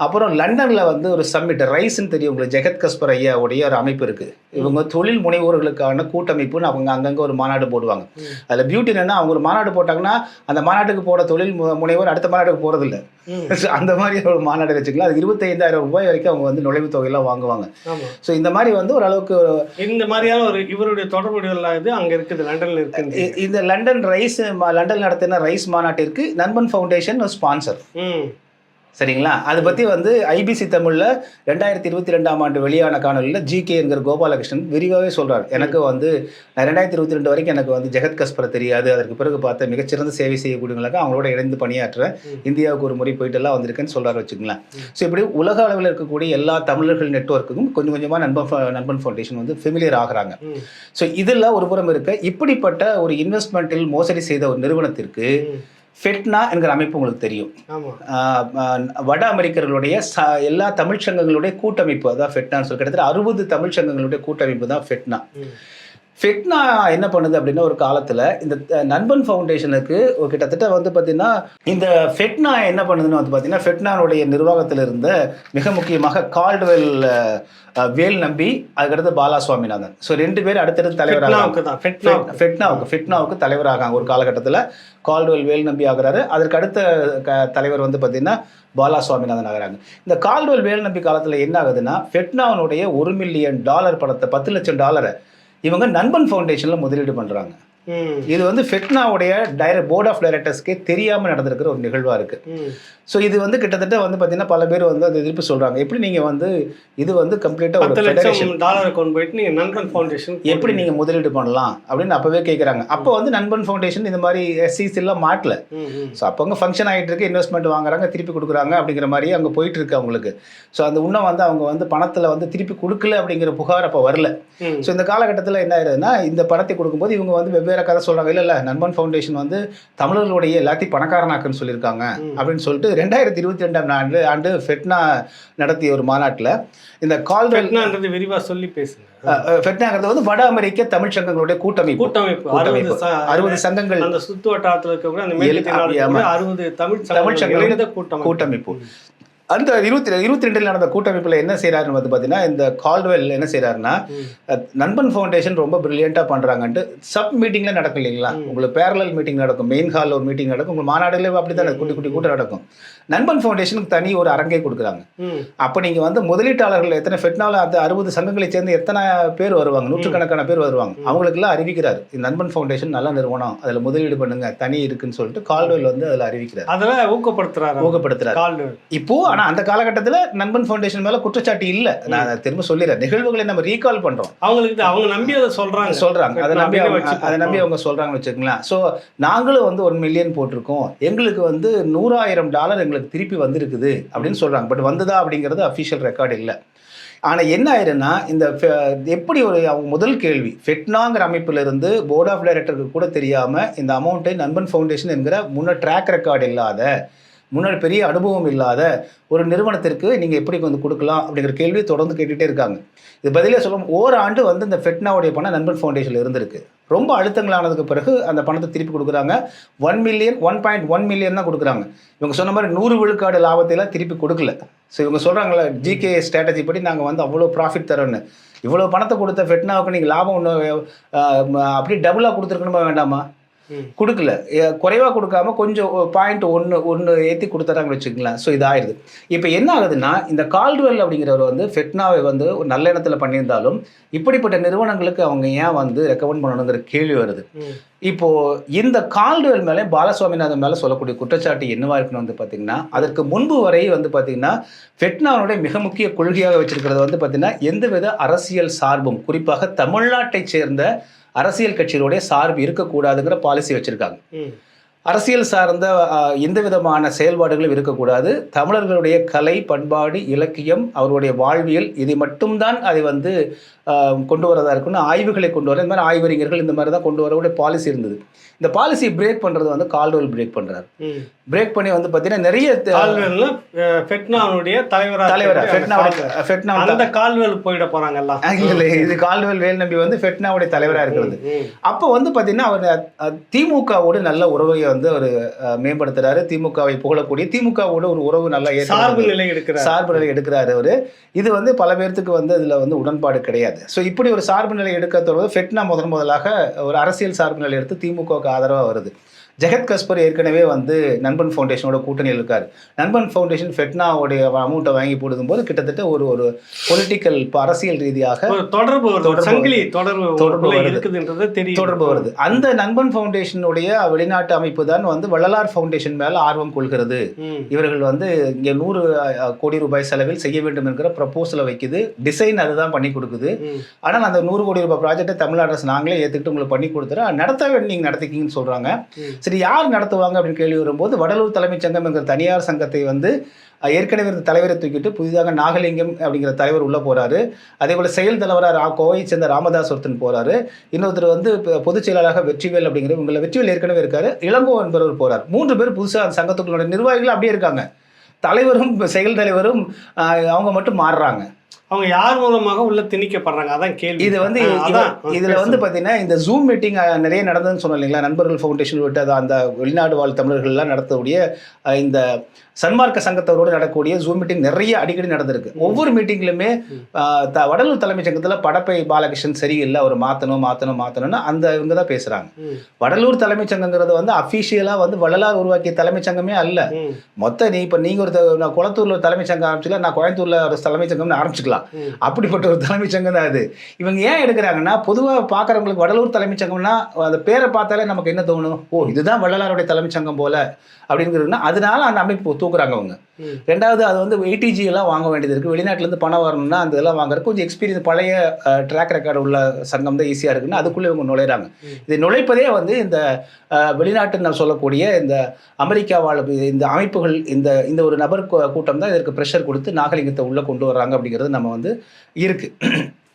அப்புறம் லண்டனில் வந்து ஒரு சம்மிட் ரைஸ்ன்னு தெரியும் உங்களுக்கு ஜெகத் கஸ்பர் ஐயாவுடைய ஒரு அமைப்பு இருக்குது இவங்க தொழில் முனைவோர்களுக்கான கூட்டமைப்புன்னு அவங்க அங்கங்கே ஒரு மாநாடு போடுவாங்க. அதில் பியூட்டி என்னன்னா அவங்க ஒரு மாநாடு போட்டாங்கன்னா அந்த மாநாட்டுக்கு போட தொழில் முனைவோர் அடுத்த மாநாட்டுக்கு போகிறதில்ல. [laughs] அந்த மாதிரி ஒரு மாநாடு வச்சுக்கலாம். அது இருபத்தைந்தாயிரம் ரூபாய் வரைக்கும் அவங்க வந்து நுழைவுத் தொகையெல்லாம் வாங்குவாங்க. ஸோ இந்த மாதிரி வந்து ஓரளவுக்கு இந்த மாதிரியான ஒரு இவருடைய தொடர்புடைய இது அங்க இருக்குது லண்டன்ல இருக்குது இந்த லண்டன் ரைஸ் லண்டன் நடத்தின ரைஸ் மாநாட்டிற்கு நண்பன் ஃபவுண்டேஷன் ஸ்பான்சர். சரிங்களா? அதை பற்றி வந்து ஐபிசி தமிழில் ரெண்டாயிரத்தி இருபத்தி ரெண்டாம் ஆண்டு வெளியான காணொலியில் ஜிகே என்கிற கோபாலகிருஷ்ணன் விரிவாகவே சொல்றார். எனக்கு வந்து ரெண்டாயிரத்தி இருபத்தி ரெண்டு வரைக்கும் எனக்கு வந்து ஜெகத் கஸ்பரை தெரியாது. அதற்கு பிறகு பார்த்த மிகச்சிறந்த சேவை செய்யக்கூடியவங்களுக்கு அவங்களோட இணைந்து பணியாற்றுறேன். இந்தியாவுக்கு ஒரு முறை போயிட்டு எல்லாம் வந்திருக்கேன்னு சொல்றாரு வச்சுங்களேன் ஸோ இப்படி உலக அளவில் இருக்கக்கூடிய எல்லா தமிழர்கள் நெட்வொர்க்குக்கும் கொஞ்சம் கொஞ்சமாக நண்பன் நண்பன் ஃபவுண்டேஷன் வந்து ஃபெமிலியர் ஆகுறாங்க. ஸோ இதெல்லாம் ஒரு புறம் இருக்க. இப்படிப்பட்ட ஒரு இன்வெஸ்ட்மெண்ட்டில் மோசடி செய்த ஒரு நிறுவனத்திற்கு. ஃபெட்னா என்கிற அமைப்பு உங்களுக்கு தெரியும். வட அமெரிக்கர்களுடைய ச எல்லா தமிழ்ச் சங்கங்களுடைய கூட்டமைப்பு அதான் ஃபெட்னான்னு சொல்லி கிட்டத்தட்ட அறுபது தமிழ்ச் சங்கங்களுடைய கூட்டமைப்பு தான் ஃபெட்னா. ஃபெட்னா என்ன பண்ணுது அப்படின்னா ஒரு காலத்தில் இந்த நண்பன் ஃபவுண்டேஷனுக்கு கிட்டத்தட்ட வந்து பார்த்தீங்கன்னா இந்த ஃபெட்னா என்ன பண்ணுதுன்னு வந்து பார்த்தீங்கன்னா ஃபெட்னானுடைய நிர்வாகத்தில் இருந்த மிக முக்கியமாக கால்டுவெல் வேல் நம்பி அதுக்கடுத்து பாலா சுவாமிநாதன் ஸோ ரெண்டு பேர் அடுத்தடுத்து தலைவராக ஃபெட்னாவுக்கு ஃபெட்னாவுக்கு தலைவராகாங்க ஒரு காலகட்டத்தில். கால்டுவெல் வேல் நம்பி ஆகுறாரு. அதற்கு அடுத்த க தலைவர் வந்து பார்த்தீங்கன்னா பாலா சுவாமிநாதன் ஆகுறாங்க. இந்த கால்டுவெல் வேல் நம்பி காலத்தில் என்ன ஆகுதுன்னா ஃபெட்னாவனுடைய ஒரு மில்லியன் டாலர் படத்தை பத்து லட்சம் டாலரை இவங்க நண்பன் ஃபவுண்டேஷனில் முதலீடு பண்ணுறாங்க இது வந்து ஃபெட்னாவுடைய டைரக்ட் போர்ட் ஆஃப் டைரக்டர்ஸ்க்கே தெரியாமல் நடந்திருக்கிற ஒரு நிகழ்வாக இருக்குது ஸோ இது வந்து கிட்டத்தட்ட வந்து பார்த்தீங்கன்னா பல பேர் வந்து அதை எதிர்ப்பு சொல்கிறாங்க எப்படி நீங்கள் வந்து இது வந்து கம்ப்ளீட்டாக ஒரு ஃபெடரேஷன் டாலரை கொண்டு போயிட்டு நீங்க நண்பன் ஃபவுண்டேஷன் எப்படி நீங்கள் முதலீடு பண்ணலாம் அப்படின்னு அப்போவே கேட்குறாங்க அப்போ வந்து நண்பன் ஃபவுண்டேஷன் இந்த மாதிரி எஸ்சிஸ் எல்லாம் மாட்டல. ஸோ அப்போ அங்கே ஃபங்க்ஷன் ஆகிட்டு இருக்கு இன்வெஸ்ட்மெண்ட் வாங்குறாங்க திருப்பி கொடுக்குறாங்க அப்படிங்கிற மாதிரி அங்கே போயிட்டு இருக்கு அவங்களுக்கு. ஸோ அந்த உன்னம் வந்து அவங்க வந்து பணத்தில் வந்து திருப்பி கொடுக்கல அப்படிங்கிற புகார் அப்போ வரல. ஸோ இந்த காலகட்டத்தில் என்ன ஆயிருதுன்னா இந்த படத்தை கொடுக்கும்போது இவங்க வந்து வெவ்வேறு கதை சொல்கிறாங்க இல்லை இல்லை நண்பன் ஃபவுண்டேஷன் வந்து தமிழர்களுடைய எல்லாத்தையும் பணக்காரனாக்குன்னு சொல்லியிருக்காங்க. அப்படின்னு சொல்லிட்டு ரெண்டாயிரத்தி இருபத்தி ரெண்டாம் ஆண்டு ஆண்டு ஃபெட்னா நடத்திய ஒரு மாநாட்டில் இந்த கால்வெல் ஃபெட்னான்றது விரிவா சொல்லி பேசுங்க. ஃபெட்னாங்கிறது வந்து வட அமெரிக்க தமிழ் சங்கங்களுடைய கூட்டமைப்பு. கூட்டமைப்பு. அறுபது அறுபது சங்கங்கள். அந்த சுத்து வட்டாரத்தில் இருக்கக்கூடிய அந்த. அறுபது தமிழ் தமிழ் தமிழ் சங்கங்கள் சங்கங்கள் கூட்டம் கூட்டமைப்பு. அந்த இருபத்தி இருபத்தி ரெண்டில் நடந்த கூட்டமைப்பில் என்ன செய்கிறாருன்னு வந்து பார்த்தீங்கன்னா இந்த கால்வெல் என்ன செய்கிறாருன்னா நண்பன் ஃபவுண்டேஷன் ரொம்ப பிரில்லியண்ட்டாக பண்ணுறாங்கன்ட்டு சப் மீட்டிங்கில் நடக்கும் இல்லைங்களா. உங்களுக்கு பேரலல் மீட்டிங் நடக்கும் மெயின் ஹாலில் ஒரு மீட்டிங் நடக்கும் உங்களுக்கு மாநாடுல அப்படி தானே குட்டி குட்டி கூட்டம் நடக்கும். நண்பன் ஃபவுண்டேஷனுக்கு தனி ஒரு அரங்கை கொடுக்குறாங்க. அப்போ நீங்கள் வந்து முதலீட்டாளர்கள் எத்தனை ஃபெட்னாவில் அந்த அறுபது சங்கங்களை சேர்ந்து எத்தனை பேர் வருவாங்க? நூற்றுக்கணக்கான பேர் வருவாங்க. அவங்களுக்கெல்லாம் அறிவிக்கிறார். இந்த நண்பன் ஃபவுண்டேஷன் நல்ல நிறுவனம். அதில் முதலீடு பண்ணுங்க. தனி இருக்குன்னு சொல்லிட்டு கால்வெல் வந்து அதில் அறிவிக்கிறார். அதெல்லாம் ஊக்கப்படுத்துறாரு? ஊக்கப்படுத்துறார். கால் இப்போ ஆனா அந்த காலகட்டத்தில் நண்பன் ஃபவுண்டேஷன் மேல குற்றச்சாட்டு இல்ல. நான் திரும்ப சொல்லிடுறேன். நிகழ்வுகளை நம்ம ரீகால் பண்றோம். அவங்களுக்கு அவங்க நம்பி அதை சொல்றாங்க. சொல்றாங்க. அதை நம்பி. அதை நம்பி அவங்க சொல்றாங்கன்னு வச்சுக்கோங்களேன். ஸோ நாங்களும் வந்து ஒன் மில்லியன் போட்டிருக்கோம். எங்களுக்கு வந்து நூறாயிரம் டாலர் எங்களுக்கு திருப்பி வந்திருக்குது அப்படின்னு சொல்கிறாங்க பட் வந்ததா அப்படிங்கிறது அஃபிஷியல் ரெக்கார்டு இல்லை. ஆனால் என்ன ஆயிருன்னா இந்த எப்படி ஒரு அவங்க முதல் கேள்வி ஃபெட்னாங்கிற அமைப்பிலிருந்து போர்ட் ஆஃப் டைரக்டருக்கு கூட தெரியாமல் இந்த அமௌண்ட்டை நண்பன் ஃபவுண்டேஷன் என்கிற முன்ன ட்ராக் ரெக்கார்டு இல்லாத முன்னாடி பெரிய அனுபவம் இல்லாத ஒரு நிறுவனத்திற்கு நீங்கள் எப்படி வந்து கொடுக்கலாம் அப்படிங்கிற கேள்வி தொடர்ந்து கேட்டுகிட்டே இருக்காங்க. இது பதிலே சொல்லும் ஓராண்டு வந்து இந்த ஃபெட்னாவுடைய பணம் நண்பன் ஃபவுண்டேஷனில் இருந்திருக்கு. ரொம்ப அழுத்தங்களானதுக்கு பிறகு அந்த பணத்தை திருப்பி கொடுக்குறாங்க. One million one point one million தான் கொடுக்குறாங்க. இவங்க சொன்ன மாதிரி நூறு விழுக்காடு லாபத்தையெல்லாம் திருப்பி கொடுக்கல. ஸோ இவங்க சொல்கிறாங்களே ஜிகே ஸ்ட்ராட்டஜி படி நாங்கள் வந்து அவ்வளோ ப்ராஃபிட் தரோன்னு இவ்வளோ பணத்தை கொடுத்த ஃபெட்னாவுக்கு நீங்கள் லாபம் ஒன்று அப்படியே டபுளாக கொடுத்துருக்கணுமா வேண்டாமா? கொடுக்கல. எ- குறைவா கொடுக்காம கொஞ்சம் பாயிண்ட் ஒன்று ஒன்று ஏற்றி கொடுத்துறாங்கன்னு வச்சுக்கலாம் ஸோ இதாயிருது. இப்போ என்ன ஆகுதுன்னா இந்த கால்டுவெல் அப்படிங்கிறவர் வந்து ஃபெட்னாவை வந்து ஒரு நல்ல எண்ணத்தில் பண்ணியிருந்தாலும் இப்படிப்பட்ட நிறுவனங்களுக்கு அவங்க ஏன் வந்து ரெக்கமெண்ட் பண்ணணுங்கிற கேள்வி வருது. ம். இப்போ இந்த கால்டுவெல் மேலே பாலசுவாமிநாதன் மேலே சொல்லக்கூடிய குற்றச்சாட்டு என்னவா இருக்குன்னு வந்து பார்த்தீங்கன்னா அதற்கு முன்பு வரை வந்து பார்த்தீங்கன்னா ஃபெட்னாவுடைய மிக முக்கிய கொள்கையாக வச்சிருக்கிறது வந்து பார்த்தீங்கன்னா எந்தவித அரசியல் சார்பும் குறிப்பாக தமிழ்நாட்டைச் சேர்ந்த அரசியல் கட்சிகளுடைய சார்பு இருக்கக்கூடாதுங்கிற பாலிசி வச்சிருக்காங்க. அரசியல் சார்ந்த எந்த விதமான செயல்பாடுகளும் இருக்கக்கூடாது தமிழர்களுடைய கலை பண்பாடு இலக்கியம் அவருடைய வாழ்வியல் இதை மட்டும்தான் அதை வந்து கொண்டு வரதா இருக்குன்னு ஆய்வுகளை கொண்டு வர இந்த மாதிரி ஆய்வறிஞர்கள் இந்த மாதிரி தான் கொண்டு வரக்கூடிய பாலிசி இருந்தது. இந்த பாலிசி பிரேக் பண்ணுறது வந்து கால்டோல் பிரேக் பண்ணுறாரு. பிரேக் பண்ணி வந்து பார்த்தீங்கன்னா நிறைய ஃபெட்னாவுடைய தலைவரா தலைவர் இருக்கக்கூடிய அந்த ஃபெட்னாவுடைய கால்வெல். ஃபெட்னா அந்த கால்வெல் போயிட போறாங்க எல்லாம் இல்லை இது கால்டுவெல் வேல் நம்பி வந்து ஃபெட்னாவுடைய தலைவராக இருக்கிறது. அப்போ வந்து பார்த்தீங்கன்னா அவர் திமுகவோடு நல்ல உறவை வந்து அவர் மேம்படுத்துறாரு. திமுகவை புகழக்கூடிய திமுகவோட ஒரு உறவு நல்லா சார்பு நிலை எடுக்கிறார். சார்பு நிலை எடுக்கிறாரு அவரு. இது வந்து பல பேர்த்துக்கு வந்து இதுல வந்து உடன்பாடு கிடையாது. ஸோ இப்படி ஒரு சார்பு நிலை எடுக்க தொடர்ந்து ஃபெட்னா முதன் முதலாக ஒரு அரசியல் சார்பு நிலை எடுத்து திமுகவுக்கு ஆதரவாக வருது. ஜெகத் கஸ்பர் ஏற்கனவே வந்து நண்பன் ஃபவுண்டேஷனோட கூட்டணியில் இருக்கார். நண்பன் ஃபவுண்டேஷன் ஃபெட்னாவுடைய அமௌண்ட்டை வாங்கி போடும்போது கிட்டத்தட்ட ஒரு ஒரு பொலிட்டிக்கல் அரசியல் ரீதியாக தொடர்பு தொடர்பு சங்கிலி தொடர்பு தொடர்பு வருது. இருக்குதுன்றது தெரியும் தொடர்பு வருது. அந்த நண்பன் ஃபவுண்டேஷனுடைய வெளிநாட்டு அமைப்பு தான் வந்து வள்ளலார் ஃபவுண்டேஷன் மேல ஆர்வம் கொள்கிறது. இவர்கள் வந்து இங்கே நூறு கோடி ரூபாய் செலவில் செய்ய வேண்டும் என்கிற ப்ரப்போசலை வைக்குது. டிசைன் அதுதான் பண்ணி கொடுக்குது. ஆனால் அந்த நூறு கோடி ரூபாய் ப்ராஜெக்ட்டை தமிழ்நாடு அரசு நாங்களே ஏற்றுக்கிட்டு உங்களுக்கு பண்ணி கொடுத்துறோம் நடத்த வேண்டிய நீங்கள் நடத்திக்கிங்கன்னு சொல்கிறாங்க. சரி யார் நடத்துவாங்க அப்படின்னு கேள்வி வரும்போது வடலூர் தலைமைச் சங்கம் என்கிற தனியார் சங்கத்தை வந்து ஏற்கனவே இருந்த தலைவரை தூக்கிட்டு புதிதாக நாகலிங்கம் அப்படிங்கிற தலைவர் உள்ளே போகிறாரு அதே போல் செயல் தலைவராக ரா கோவையை சேர்ந்த ராமதாஸ் ஒருத்தன் போகிறாரு இன்னொருத்தர் வந்து பொதுச் செயலாளராக வெற்றிவேல் அப்படிங்கிற உங்களை வெற்றிவேல் ஏற்கனவே இருக்காரு. இளங்கோ என்பவர் போகிறார் மூன்று பேர் புதுசாக அந்த சங்கத்துக்குள்ள நிர்வாகிகள் அப்படியே இருக்காங்க. தலைவரும் செயல் தலைவரும் அவங்க மட்டும் மாறுறாங்க. அவங்க யார் மூலமாக உள்ள திணிக்கப்படுறாங்க? அதான் கேள்வி. இது வந்து அதான் இதுல வந்து பாத்தீங்கன்னா இந்த ஜூம் மீட்டிங் நிறைய நடந்ததுன்னு சொன்னோம் இல்லைங்களா? நண்பர்கள் ஃபவுண்டேஷன் விட்டு அந்த வெளிநாடு வாழ் தமிழர்கள் எல்லாம் நடத்தக்கூடிய இந்த சன்மார்க்க சங்கத்தவரோடு நடக்கக்கூடிய ஜூம் மீட்டிங் நிறைய அடிக்கடி நடந்திருக்கு. ஒவ்வொரு மீட்டிங்லையுமே வடலூர் தலைமைச் சங்கத்துல படப்பை பாலகிருஷ்ணன் சரியில்லை அவர் மாத்தணும் மாத்தணும் மாத்தணும்னு அந்த இவங்க தான் பேசுறாங்க. ம், வடலூர் தலைமைச் சங்கங்கிறது வந்து அஃபீஷியலா வந்து வள்ளலார் உருவாக்கிய தலைமைச் சங்கமே அல்ல. மொத்த நீ இப்போ நீங்கள் ஒரு த- நான் குளத்தூர்ல ஒரு தலைமைச் சங்கம் ஆரம்பிச்சுக்கலாம் நான் கோயம்புத்தூர்ல ஒரு தலைமைச் சங்கம்னு ஆரம்பிச்சுக்கலாம். அப்படிப்பட்ட ஒரு தலைமைச் சங்கம் தான் அது. இவங்க ஏன் எடுக்கிறாங்கன்னா பொதுவாக பார்க்குறவங்களுக்கு வடலூர் தலைமைச் சங்கம்னா அந்த பேரை பார்த்தாலே நமக்கு என்ன தோணும்? ஓ இதுதான் வள்ளலாருடைய தலைமைச் சங்கம் போல அப்படிங்கிறதுனா அதனால அந்த அமைப்பு தூக்குறாங்க அவங்க. ரெண்டாவது அது வந்து ஏடிஜி எல்லாம் வாங்க வேண்டியது இருக்குது வெளிநாட்டிலேருந்து பணம் வரணும்னா அந்த இதெல்லாம் வாங்குறதுக்கு கொஞ்சம் எக்ஸ்பீரியன்ஸ் பழைய ட்ராக் ரெக்கார்டு உள்ள சங்கம் தான் ஈஸியாக இருக்குன்னு அதுக்குள்ளே இவங்க நுழையிறாங்க. இது நுழைப்பதே வந்து இந்த வெளிநாட்டு நான் சொல்லக்கூடிய இந்த அமெரிக்கா வாழ் இந்த அமைப்புகள் இந்த இந்த ஒரு நபர் கூட்டம் தான் இதற்கு ப்ரெஷர் கொடுத்து நாகலிங்கத்தை உள்ளே கொண்டு வர்றாங்க அப்படிங்கிறது நம்ம வந்து இருக்கு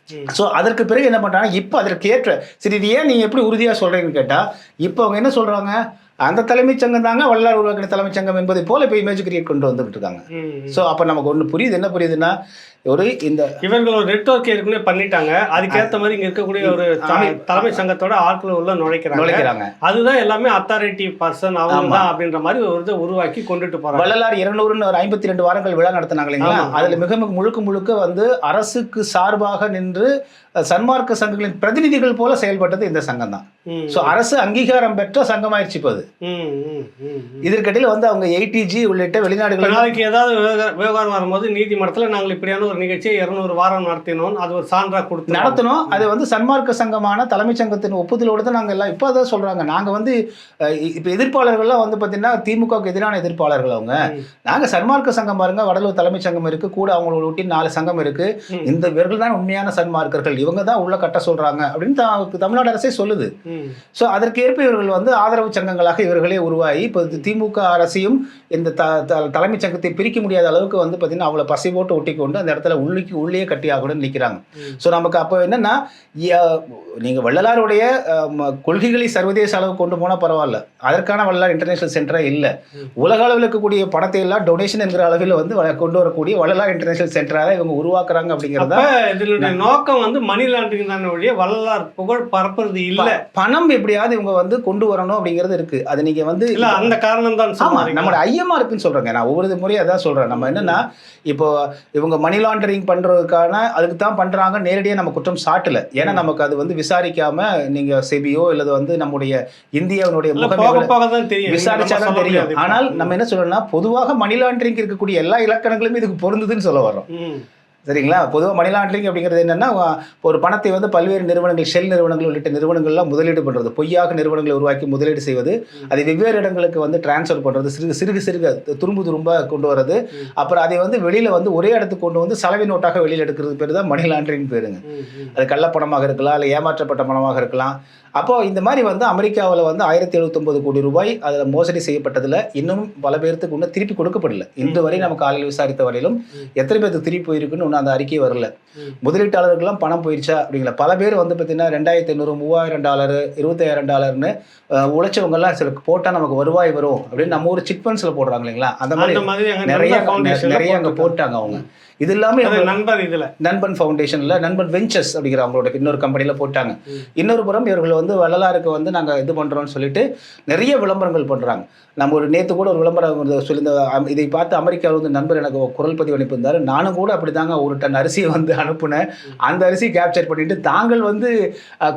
ம். ஸோ அதற்கு பிறகு என்ன பண்ணுறாங்க இப்போ அதற்கு ஏற்ற சரி இது ஏன் நீங்கள் எப்படி உறுதியாக சொல்கிறீங்கன்னு கேட்டால் இப்போ அவங்க என்ன சொல்கிறாங்க அந்த தலைமைச் சங்கம் தாங்க வள்ளலார் உருவாக்கின தலைமைச் சங்கம் என்பதை போல இப்போ இமேஜ் கிரியேட் கொண்டு வந்துகிட்டு இருக்காங்க. ஸோ அப்போ நமக்கு ஒன்று புரியுது என்ன புரியுதுன்னா ஒரு இந்த இவர்கள் ஒரு நெட்வொர்க் ஏற்கனவே பண்ணிட்டாங்க. அதுக்கேத்த மாதிரி இங்க இருக்கக்கூடிய ஒரு தலைமை சங்கத்தோட ஆட்கள் உள்ள நுழைக்கிறாங்க. நுழைக்கிறாங்க. அதுதான் எல்லாமே அத்தாரிட்டி பர்சன் அவங்க. தான் அப்படின்ற மாதிரி ஒரு இதை உருவாக்கி கொண்டுட்டு போறாங்க. வள்ளலார் இருநூறுன்னு ஒரு ஐம்பத்தி ரெண்டு வாரங்கள் விழா நடத்தினாங்க இல்லைங்களா? அதுல மிக மிக முழுக்க முழுக்க வந்து அரசுக்கு சார்பாக நின்று சன்மார்க்க சங்கங்களின் பிரதிநிதிகள் போல செயல்பட்டது இந்த சங்கம் தான். ஸோ அரசு அங்கீகாரம் பெற்ற சங்கமாயிடுச்சு இப்போ அது. இதற்கிடையில் வந்து அவங்க எயிட்டிஜி உள்ளிட்ட வெளிநாடுகள் நாளைக்கு ஏதாவது விவகார- விவகாரம் வரும்போது நீதிமன்றத்துல நாங்கள் இப்படியான ஒரு நிகழ்ச்சியை இருநூறு வாரம் நடத்தினோம். அது ஒரு சான்றா கொடுத்து நடத்தணும் அது வந்து சன்மார்க்க சங்கமான தலைமைச் சங்கத்தின் ஒப்புதலோடு தான் நாங்கள் எல்லாம் இப்போ அதான் சொல்றாங்க. நாங்க வந்து இப்போ எதிர்ப்பாளர்கள்லாம் வந்து பார்த்தீங்கன்னா திமுகவுக்கு எதிரான எதிர்ப்பாளர்கள் அவங்க. ம். நாங்க சன்மார்க்க சங்கம் பாருங்க வடலூர் தலைமைச் சங்கம் இருக்கு கூட அவங்களோட ஒட்டி நாலு சங்கம் இருக்கு. ம். இந்த இவர்கள் தான் உண்மையான சன்மார்க்கர்கள். இவங்க தான் உள்ள கட்ட சொல்றாங்க அப்படின்னு தமிழ்நாடு அரசே சொல்லுது. ஸோ அதற்கேற்ப இவர்கள் வந்து ஆதரவு சங்கங்களாக இவர்களே உருவாகி இப்போ திமுக அரசையும் இந்த தலைமைச் சங்கத்தை பிரிக்க முடியாத அளவுக்கு வந்து பார்த்தீங்கன்னா அவளை பசை போட்டு ஒட்டி கொண்டு அந்த இடத்துல உள்ளுக்கு உள்ளே கட்டி ஆகணும்னு நிற்கிறாங்க. ஸோ நமக்கு அப்போ என்னன்னா ய- நீங்க வள்ளலாருடைய கொள்கைகளை சர்வதேச அளவு கொண்டு போனால் பரவாயில்ல. அதற்கான வள்ளலார் இன்டர்நேஷனல் சென்டரே இல்லை. உலக அளவில் இருக்கக்கூடிய பணத்தை எல்லாம் டொனேஷன் என்கிற அளவில் வந்து கொண்டு வரக்கூடிய வள்ளலார் இன்டர்நேஷனல் சென்டராக இவங்க உருவாக்குறாங்க அப்படிங்கிறத? இதனுடைய நோக்கம் வந்து மணி லாண்டரிங் தானே ஒழிய வள்ளலார் புகழ் பரப்புறது இல்ல. பணம் எப்படியாவது இவங்க வந்து கொண்டு வரணும் அப்படிங்கிறது இருக்கு. அது நீங்க வந்து இல்ல அந்த காரணம் தான் நம்மளோட ஐயமா இருக்குன்னு சொல்றேங்க. நான் ஒவ்வொரு முறையும் அதான் சொல்றேன். நம்ம என்னன்னா இப்போ இவங்க மணி லாண்டரிங் பண்றதுக்கான அதுக்கு தான் பண்றாங்க. நேரடியாக நம்ம குற்றம் சாட்டல. ஏன்னா நமக்கு அது வந்து விசாரிக்காம நீங்க செபியோ இல்லது வந்து நம்முடைய இந்தியாவினுடைய விசாரிச்சாதான் தெரியும். ஆனால் நம்ம என்ன சொல்றோம்னா பொதுவாக மணி லாண்டரிங் இருக்கக்கூடிய எல்லா இலக்கணங்களுமே இதுக்கு பொருந்துதுன்னு சொல்ல வர்றோம். சரிங்களா? பொதுவாக மணி லாண்டரிங் அப்படிங்கிறது என்னன்னா ஒரு பணத்தை வந்து பல்வேறு நிறுவனங்கள் ஷெல் நிறுவனங்கள் உள்ளிட்ட நிறுவனங்கள்லாம் முதலீடு பண்ணுறது பொய்யாக நிறுவனங்களை உருவாக்கி முதலீடு செய்வது. அதை வெவ்வேறு இடங்களுக்கு வந்து டிரான்ஸ்ஃபர் பண்ணுறது சிறுகு சிறுகு சிறுக துரும்பு துரும்பாக கொண்டு வர்றது. அப்புறம் அதை வந்து வெளியில் வந்து ஒரே இடத்துக்கு கொண்டு வந்து சலவை நோட்டாக வெளியில் எடுக்கிறது பேர் தான் மணி லாண்டரிங் பேருங்க. அது கள்ளப்பணமாக இருக்கலாம் இல்லை ஏமாற்றப்பட்ட பணமாக இருக்கலாம். அப்போ இந்த மாதிரி வந்து அமெரிக்காவில் வந்து ஆயிரத்தி எழுபத்தொம்பது கோடி ரூபாய் அதில் மோசடி செய்யப்பட்டதில் இன்னும் பல பேர்த்துக்கு இன்னும் திருப்பி கொடுக்கப்படல. இன்று வரை நம்ம காலையில் விசாரித்த வரையிலும். எத்தனை பேருக்கு திருப்பி போயிருக்குன்னு இன்னும் அந்த அறிக்கை வரல ம். முதலீட்டாளர்களுக்கெல்லாம் பணம் போயிடுச்சா அப்படிங்களா பல பேர் வந்து பார்த்தீங்கன்னா ரெண்டாயிரத்தி ஐநூறு மூவாயிரம் டாலர் இருபத்தாயிரம் டாலர்னு அஹ், உழைச்சவங்கெல்லாம் சில போட்டால் நமக்கு வருவாய் வரும் அப்படின்னு நம்ம ஒரு சிட் ஃபண்ட்ஸில் போடுறாங்க இல்லைங்களா அந்த மாதிரி நிறைய நிறைய அங்கே. போட்டாங்க அவங்க இது அது நண்பர் இதுல. நண்பன் ஃபவுண்டேஷனில் நண்பன் வெஞ்சர்ஸ் அப்படிங்கிற அவங்களோட இன்னொரு கம்பெனியில் போட்டாங்க. இன்னொரு புறம் இவர்கள் வந்து வள்ளலாருக்கு வந்து நாங்கள் இது பண்ணுறோம்னு சொல்லிட்டு நிறைய விளம்பரங்கள் பண்ணுறாங்க நம்ம ஒரு நேற்று கூட ஒரு விளம்பரம் சொல்லி இதை பார்த்து அமெரிக்காவில் வந்து நண்பர் எனக்கு குரல் பதிவு அனுப்பியிருந்தாரு. நானும் கூட அப்படி தாங்க ஒரு டன் அரிசியை வந்து அனுப்புனேன். அந்த அரிசி கேப்சர் பண்ணிட்டு தாங்கள் வந்து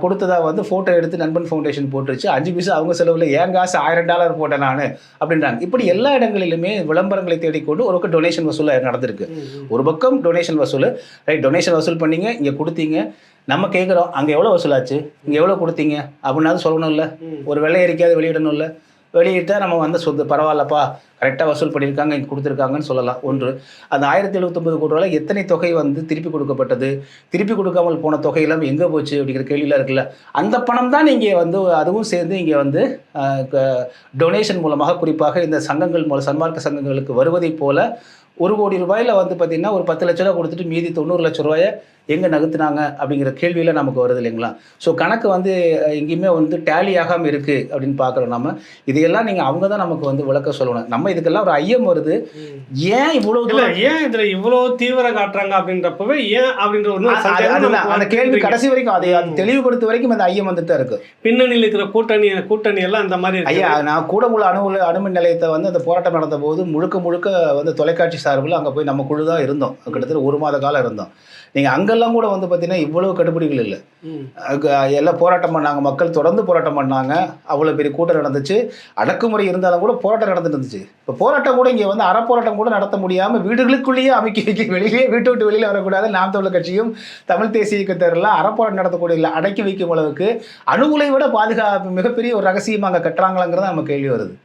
கொடுத்ததா வந்து ஃபோட்டோ எடுத்து நண்பன் ஃபவுண்டேஷன் போட்டுருச்சு. அஞ்சு பைசா அவங்க செலவில் ஏன் காசு ஆயிரம் டாலர் போட்டேன் நான் அப்படின்றாங்க. இப்படி எல்லா இடங்களிலுமே விளம்பரங்களை தேடிக்கொண்டு ஒரு டொனேஷன் வசூலாக நடந்திருக்கு. ஒரு பக்கம் டொனேஷன் வசூல். ரைட் டொனேஷன் வசூல் பண்ணீங்க இங்கே கொடுத்தீங்க. நம்ம கேட்குறோம் அங்கே எவ்வளோ வசூலாச்சு? இங்கே எவ்வளோ கொடுத்தீங்க? அப்படின்னாவது சொல்லணும்ல. ம். ஒரு வெள்ளை அறிக்கையாவது வெளியிடணும்ல. வெளியிட்டால் நம்ம வந்து சொத்து பரவாயில்லப்பா கரெக்டாக வசூல் பண்ணியிருக்காங்க இங்கே கொடுத்துருக்காங்கன்னு சொல்லலாம். ஒன்று. அந்த ஆயிரத்தி எழுபத்தொம்பது கோடி ரூபாயில் எத்தனை தொகை வந்து திருப்பி கொடுக்கப்பட்டது? திருப்பி கொடுக்காமல் போன தொகையெல்லாம் எங்கே போச்சு அப்படிங்கிற கேள்வியெலாம் இருக்குல்ல. அந்த பணம் தான் இங்கே வந்து அதுவும் சேர்ந்து இங்கே வந்து டொனேஷன் மூலமாக குறிப்பாக இந்த சங்கங்கள் மூலம் சன்மார்க்க சங்கங்களுக்கு வருவதைப் போல ஒரு கோடி ரூபாயில் வந்து பார்த்தீங்கன்னா ஒரு பத்து லட்ச ரூபா கொடுத்துட்டு மீதி தொண்ணூறு லட்ச ரூபாயை எங்கே நகர்த்துனாங்க அப்படிங்கிற கேள்வியில் நமக்கு வருது இல்லைங்களா? ஸோ கணக்கு வந்து எங்கேயுமே வந்து டேலி ஆகாமல் இருக்குது அப்படின்னு பார்க்குறோம் நம்ம இதையெல்லாம் நீங்கள் அவங்க தான் நமக்கு வந்து விளக்க சொல்லணும். நம்ம இதுக்கெல்லாம் ஒரு ஐயம் வருது. ஏன் இவ்வளோ இல்ல ஏன் இதுல இவ்வளவு தீவிரம் காட்டுறாங்க அப்படின்றப்பவே ஏன் அப்படின்ற ஒரு அந்த கேள்வி கடைசி வரைக்கும் அதை அது தெளிவுபடுத்த வரைக்கும் அந்த ஐயம் வந்துட்டு தான் இருக்கு. பின்னணியில் இருக்கிற கூட்டணி கூட்டணி எல்லாம் இந்த மாதிரி ஐயா நான் கூடங்குள அணு அணுமின் நிலையத்தை வந்து அந்த போராட்டம் நடந்த போது முழுக்க முழுக்க வந்து தொலைக்காட்சி சார்பில் அங்கே போய் நம்ம குழு தான் இருந்தோம். கிட்டத்தட்ட ஒரு மாத காலம் இருந்தோம். நீங்கள் அங்கெல்லாம் கூட வந்து பார்த்தீங்கன்னா இவ்வளவு கடுபிடிகள் இல்லை. எல்லாம் போராட்டம் பண்ணாங்க. மக்கள் தொடர்ந்து போராட்டம் பண்ணாங்க. அவ்வளோ பெரிய கூட்டம் நடந்துச்சு. அடக்குமுறை இருந்தாலும் கூட போராட்டம் நடந்துட்டு இருந்துச்சு. இப்போ போராட்டம் கூட இங்கே வந்து அறப்போராட்டம் கூட நடத்த முடியாமல் வீடுகளுக்குள்ளேயே அமைக்கி வைக்க வெளியிலே வீட்டு விட்டு வெளியில் வரக்கூடாது. நாம் தமிழர் கட்சியும் தமிழ் தேசிய இயக்கத்தரெல்லாம் அறப்போராட்டம் நடத்தக்கூடிய இல்லை அடக்கி வைக்கும் அளவுக்கு அணுகுலை விட பாதுகாப்பு மிகப்பெரிய ஒரு ரகசியம் அங்கே கட்டுறாங்களாங்கிறத நம்ம கேள்வி வருது.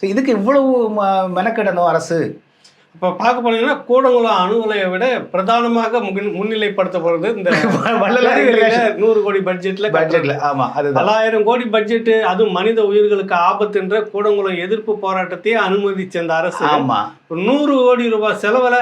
ஸோ இதுக்கு இவ்வளவு ம- மெனக்கெடணும் அரசு. இப்ப பார்க்க போனீங்கன்னா கூடங்குளம் அணு உலையை விட பிரதானமாக முன்- முன்னிலைப்படுத்தப்படுறது இந்த [laughs] நூறு கோடி பட்ஜெட்ல பட்ஜெட்ல ஆமா அதுதான். பல்லாயிரம் கோடி பட்ஜெட் அதுவும் மனித உயிர்களுக்கு ஆபத்துன்ற கூடங்குளம் எதிர்ப்பு போராட்டத்தையே அனுமதிச்ச அந்த அரசு. ஆமா. ஒரு நூறு கோடி ரூபாய் செலவுல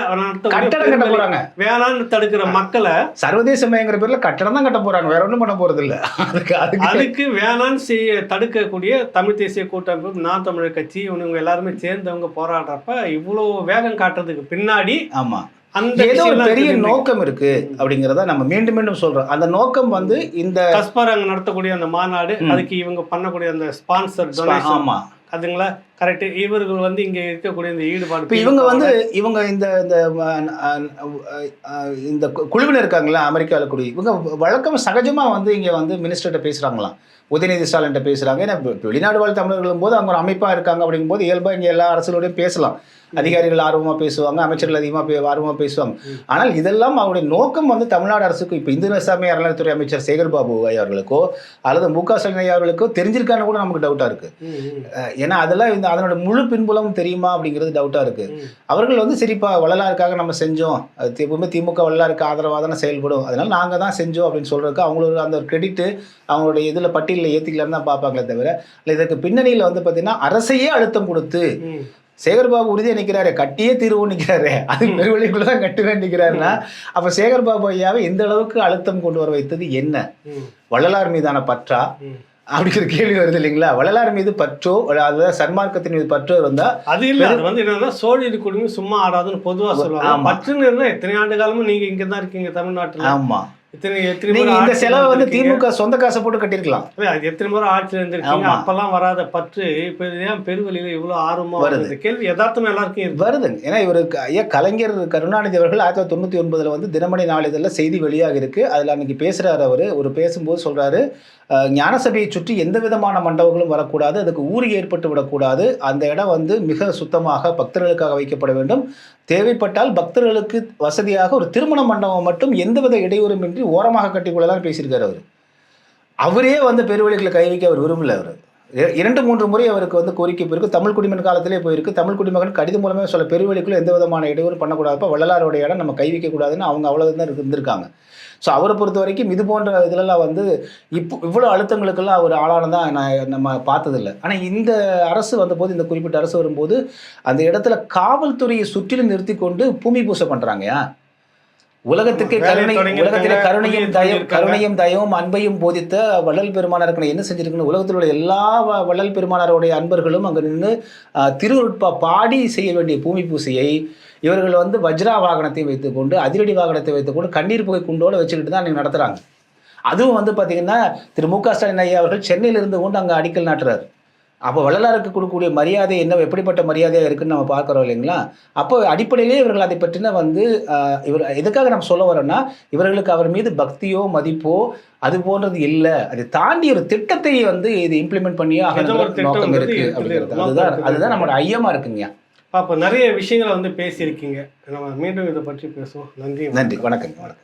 கட்டடம் கட்ட போறாங்க. வேணான்னு தடுக்கிற மக்களை சர்வதேச மயங்கிற பேர்ல கட்டடம் தான் கட்ட போறாங்க. வேற ஒண்ணும் பண்ண போறது இல்ல. அதுக்கு அதுக்கு. வேணான்னு செய்ய தடுக்கக்கூடிய தமிழ் தேசிய கூட்டமைப்பு நான் தமிழர் கட்சி இவனுங்க எல்லாருமே சேர்ந்தவங்க போராடுறப்ப இவ்வளவு வேகம் காட்டுறதுக்கு பின்னாடி ஆமா. அந்த ஏதோ ஒரு பெரிய. நோக்கம் இருக்கு அப்படிங்கறத நம்ம மீண்டும் மீண்டும் சொல்றோம். அந்த நோக்கம் வந்து இந்த கஸ்பர் அங்க நடத்தக்கூடிய அந்த மாநாடு. அதுக்கு இவங்க பண்ணக்கூடிய அந்த ஸ்பான்சர் ஆமா. அதுங்களா கரெக்ட் இவர்கள் வந்து இங்க இருக்கக்கூடிய இந்த ஈடுபாடு இப்போ இவங்க வந்து இவங்க இந்த இந்த இந்த குழுவினர் இருக்காங்களா அமெரிக்காவில் கூடிய இவங்க வழக்கம் சகஜமா வந்து இங்க வந்து மினிஸ்டர்கிட்ட பேசுகிறாங்களாம் உதயநிதி ஸ்டாலின்ட்ட பேசுறாங்க. ஏன்னா வெளிநாடு வாழ் தமிழர்களும் போது அவங்க ஒரு அமைப்பா இருக்காங்க அப்படிங்கும்போது இயல்பா இங்க எல்லா அரசுகளோடையும் பேசலாம். அதிகாரிகள் ஆர்வமா பேசுவாங்க அமைச்சர்கள் அதிகமா பே- ஆர்வமா பேசுவாங்க. ஆனால் இதெல்லாம் அவருடைய நோக்கம் வந்து தமிழ்நாடு அரசுக்கு இப்போ இந்து சாமி அறநிலைத்துறை அமைச்சர் சேகர் பாபு அவர்களுக்கோ அல்லது மு க ஸ்டாலின் அவர்களுக்கோ தெரிஞ்சிருக்கான்னு கூட நமக்கு டவுட்டா இருக்கு. ம், ம், அஹ் ஏன்னா அதெல்லாம் இந்த அதனோட முழு பின்புலம் தெரியுமா அப்படிங்கிறது டவுட்டா இருக்கு. ம். அவர்கள் வந்து சரிப்பா வள்ளலாருக்காக நம்ம செஞ்சோம். எப்பவுமே திமுக வள்ளலாருக்கு ஆதரவாக தானே செயல்படும். அதனால நாங்கள் தான் செஞ்சோம் அப்படின்னு சொல்றதுக்கு அவங்களோட அந்த ஒரு கிரெடிட்டு அவங்களுடைய இதில் பட்டியலில் ஏற்றிக்கலான்னு தான் பார்ப்பாங்களே தவிர இல்லை இதற்கு பின்னணியில் வந்து பார்த்தீங்கன்னா அரசையே அழுத்தம் கொடுத்து. சேகர்பாபு உறுதியாக நிற்கிறாரு கட்டியே தீர்வு நிற்கிறாரு அது பெருவெளிக்குள்ள தான் கட்டுவேன் நிற்கிறாருன்னா அப்போ சேகர்பாபு ஐயாவை எந்த அளவுக்கு அழுத்தம் கொண்டு வர வைத்தது என்ன? வள்ளலார் மீதான பற்றா. அப்படிங்கிற கேள்வி வருது இல்லைங்களா? வள்ளலார் மீது பற்றோ அதாவது சன்மார்க்கத்தின் மீது பற்றோ இருந்தா அது இல்ல அது வந்து என்னன்னா சோழியர் குடும்பம் சும்மா ஆடாதுன்னு பொதுவா சொல்லுவாங்க. பற்றுன்னு இருந்தா எத்தனை ஆண்டு காலமும் நீங்க இங்க தான் இருக்கீங்க தமிழ்நாட்டுல. ஆமா. இந்த செலவை வந்து. திமுக சொந்த காசை போட்டு அது எத்தனை முறை ஆட்சியில் இருந்திருக்கீங்க. அப்பெல்லாம் வராத பற்று இப்ப இது ஏன் பெருவெளியில இவ்வளவு ஆர்வமா வருது. வருது கேள்வி யதார்த்தமா எல்லாருக்கும் வருதுங்க ஏன்னா இவருக்கு ஐயா கலைஞர் கருணாநிதி அவர்கள் ஆயிரத்தி தொள்ளாயிரத்தி தொண்ணூற்றி ஒன்பதில் வந்து தினமணி நாளிதழில் செய்தி வெளியாக இருக்கு. அதில் அன்னைக்கு பேசுகிறார் அவர். ஒரு பேசும்போது சொல்கிறாரு ஞானசபையை சுற்றி எந்த விதமான மண்டபங்களும் வரக்கூடாது. அதுக்கு ஊறி ஏற்பட்டு விடக்கூடாது. அந்த இடம் வந்து மிக சுத்தமாக பக்தர்களுக்காக வைக்கப்பட வேண்டும். தேவைப்பட்டால் பக்தர்களுக்கு வசதியாக ஒரு திருமண மண்டபம் மட்டும் எந்தவித இடையூறுமின்றி ஓரமாக கட்டிக்கொள்ளலாம் பேசியிருக்காரு அவர். அவரே வந்து பெருவழிகளை கை வைக்க அவர் விரும்பல அவர். இரண்டு மூன்று முறை அவருக்கு வந்து கோரிக்கை போயிருக்கு. தமிழ் குடிமகன் காலத்திலே போயிருக்கு. தமிழ் குடிமகன் கடிதம் மூலமே சொல்ல பெருவழிக்குள்ள எந்த விதமான இடையூறும் பண்ணக்கூடாதுப்பா வள்ளலாருடைய இடம் நம்ம கை வைக்கக்கூடாதுன்னு அவங்க அவ்வளோதான் இருந்திருக்காங்க. ஸோ அவரை பொறுத்த வரைக்கும் இது போன்ற இதிலெல்லாம் வந்து இப்போ இவ்வளோ அழுத்தங்களுக்கெல்லாம் அவர் ஆளானதான் நான் நம்ம பார்த்ததில்ல. ஆனால் இந்த அரசு வந்தபோது இந்த குறிப்பிட்ட அரசு வரும்போது அந்த இடத்துல காவல்துறையை சுற்றிலும் நிறுத்தி கொண்டு பூமி பூசை பண்ணுறாங்கயா உலகத்துக்கு கருணை உலகத்திலே கருணையும் தயம். கருணையும் தயவும் அன்பையும் போதித்த வள்ளல் பெருமானாருக்கு என்ன செஞ்சிருக்குன்னு உலகத்தில் உள்ள எல்லா வள்ளல் பெருமானாருடைய அன்பர்களும் அங்கே நின்று திருவுட்பா பாடி செய்ய வேண்டிய பூமி பூசையை இவர்கள் வந்து வஜ்ரா வாகனத்தை வைத்துக்கொண்டு அதிரடி வாகனத்தை வைத்துக்கொண்டு கண்ணீர் புகை குண்டோடு வச்சுக்கிட்டு தான் நீங்கள் நடத்துகிறாங்க அதுவும் வந்து பார்த்தீங்கன்னா திரு மு க ஸ்டாலின் ஐயா அவர்கள் சென்னையில் இருந்து கொண்டு அங்கே அடிக்கல் நாட்டுறாரு. அப்போ வள்ளலாருக்கு கொடுக்கக்கூடிய மரியாதை என்ன எப்படிப்பட்ட மரியாதையாக இருக்குன்னு நம்ம பார்க்குறோம் இல்லைங்களா? அப்போ அடிப்படையிலே இவர்கள் அதை பற்றின வந்து இவர் எதுக்காக நம்ம சொல்ல வரோம்னா இவர்களுக்கு அவர் மீது பக்தியோ மதிப்போ அது போன்றது இல்லை. அதை தாண்டி ஒரு திட்டத்தை வந்து இது இம்ப்ளிமெண்ட் பண்ணியே நோக்கம் இருக்கு அப்படிங்கிறது. அதுதான். அதுதான் நம்மளோட ஐயமா இருக்குங்க அப்போ நிறைய விஷயங்களை வந்து பேசியிருக்கீங்க. நம்ம மீண்டும் இதை பற்றி பேசுவோம். நன்றி நன்றி. வணக்கம். வணக்கம்.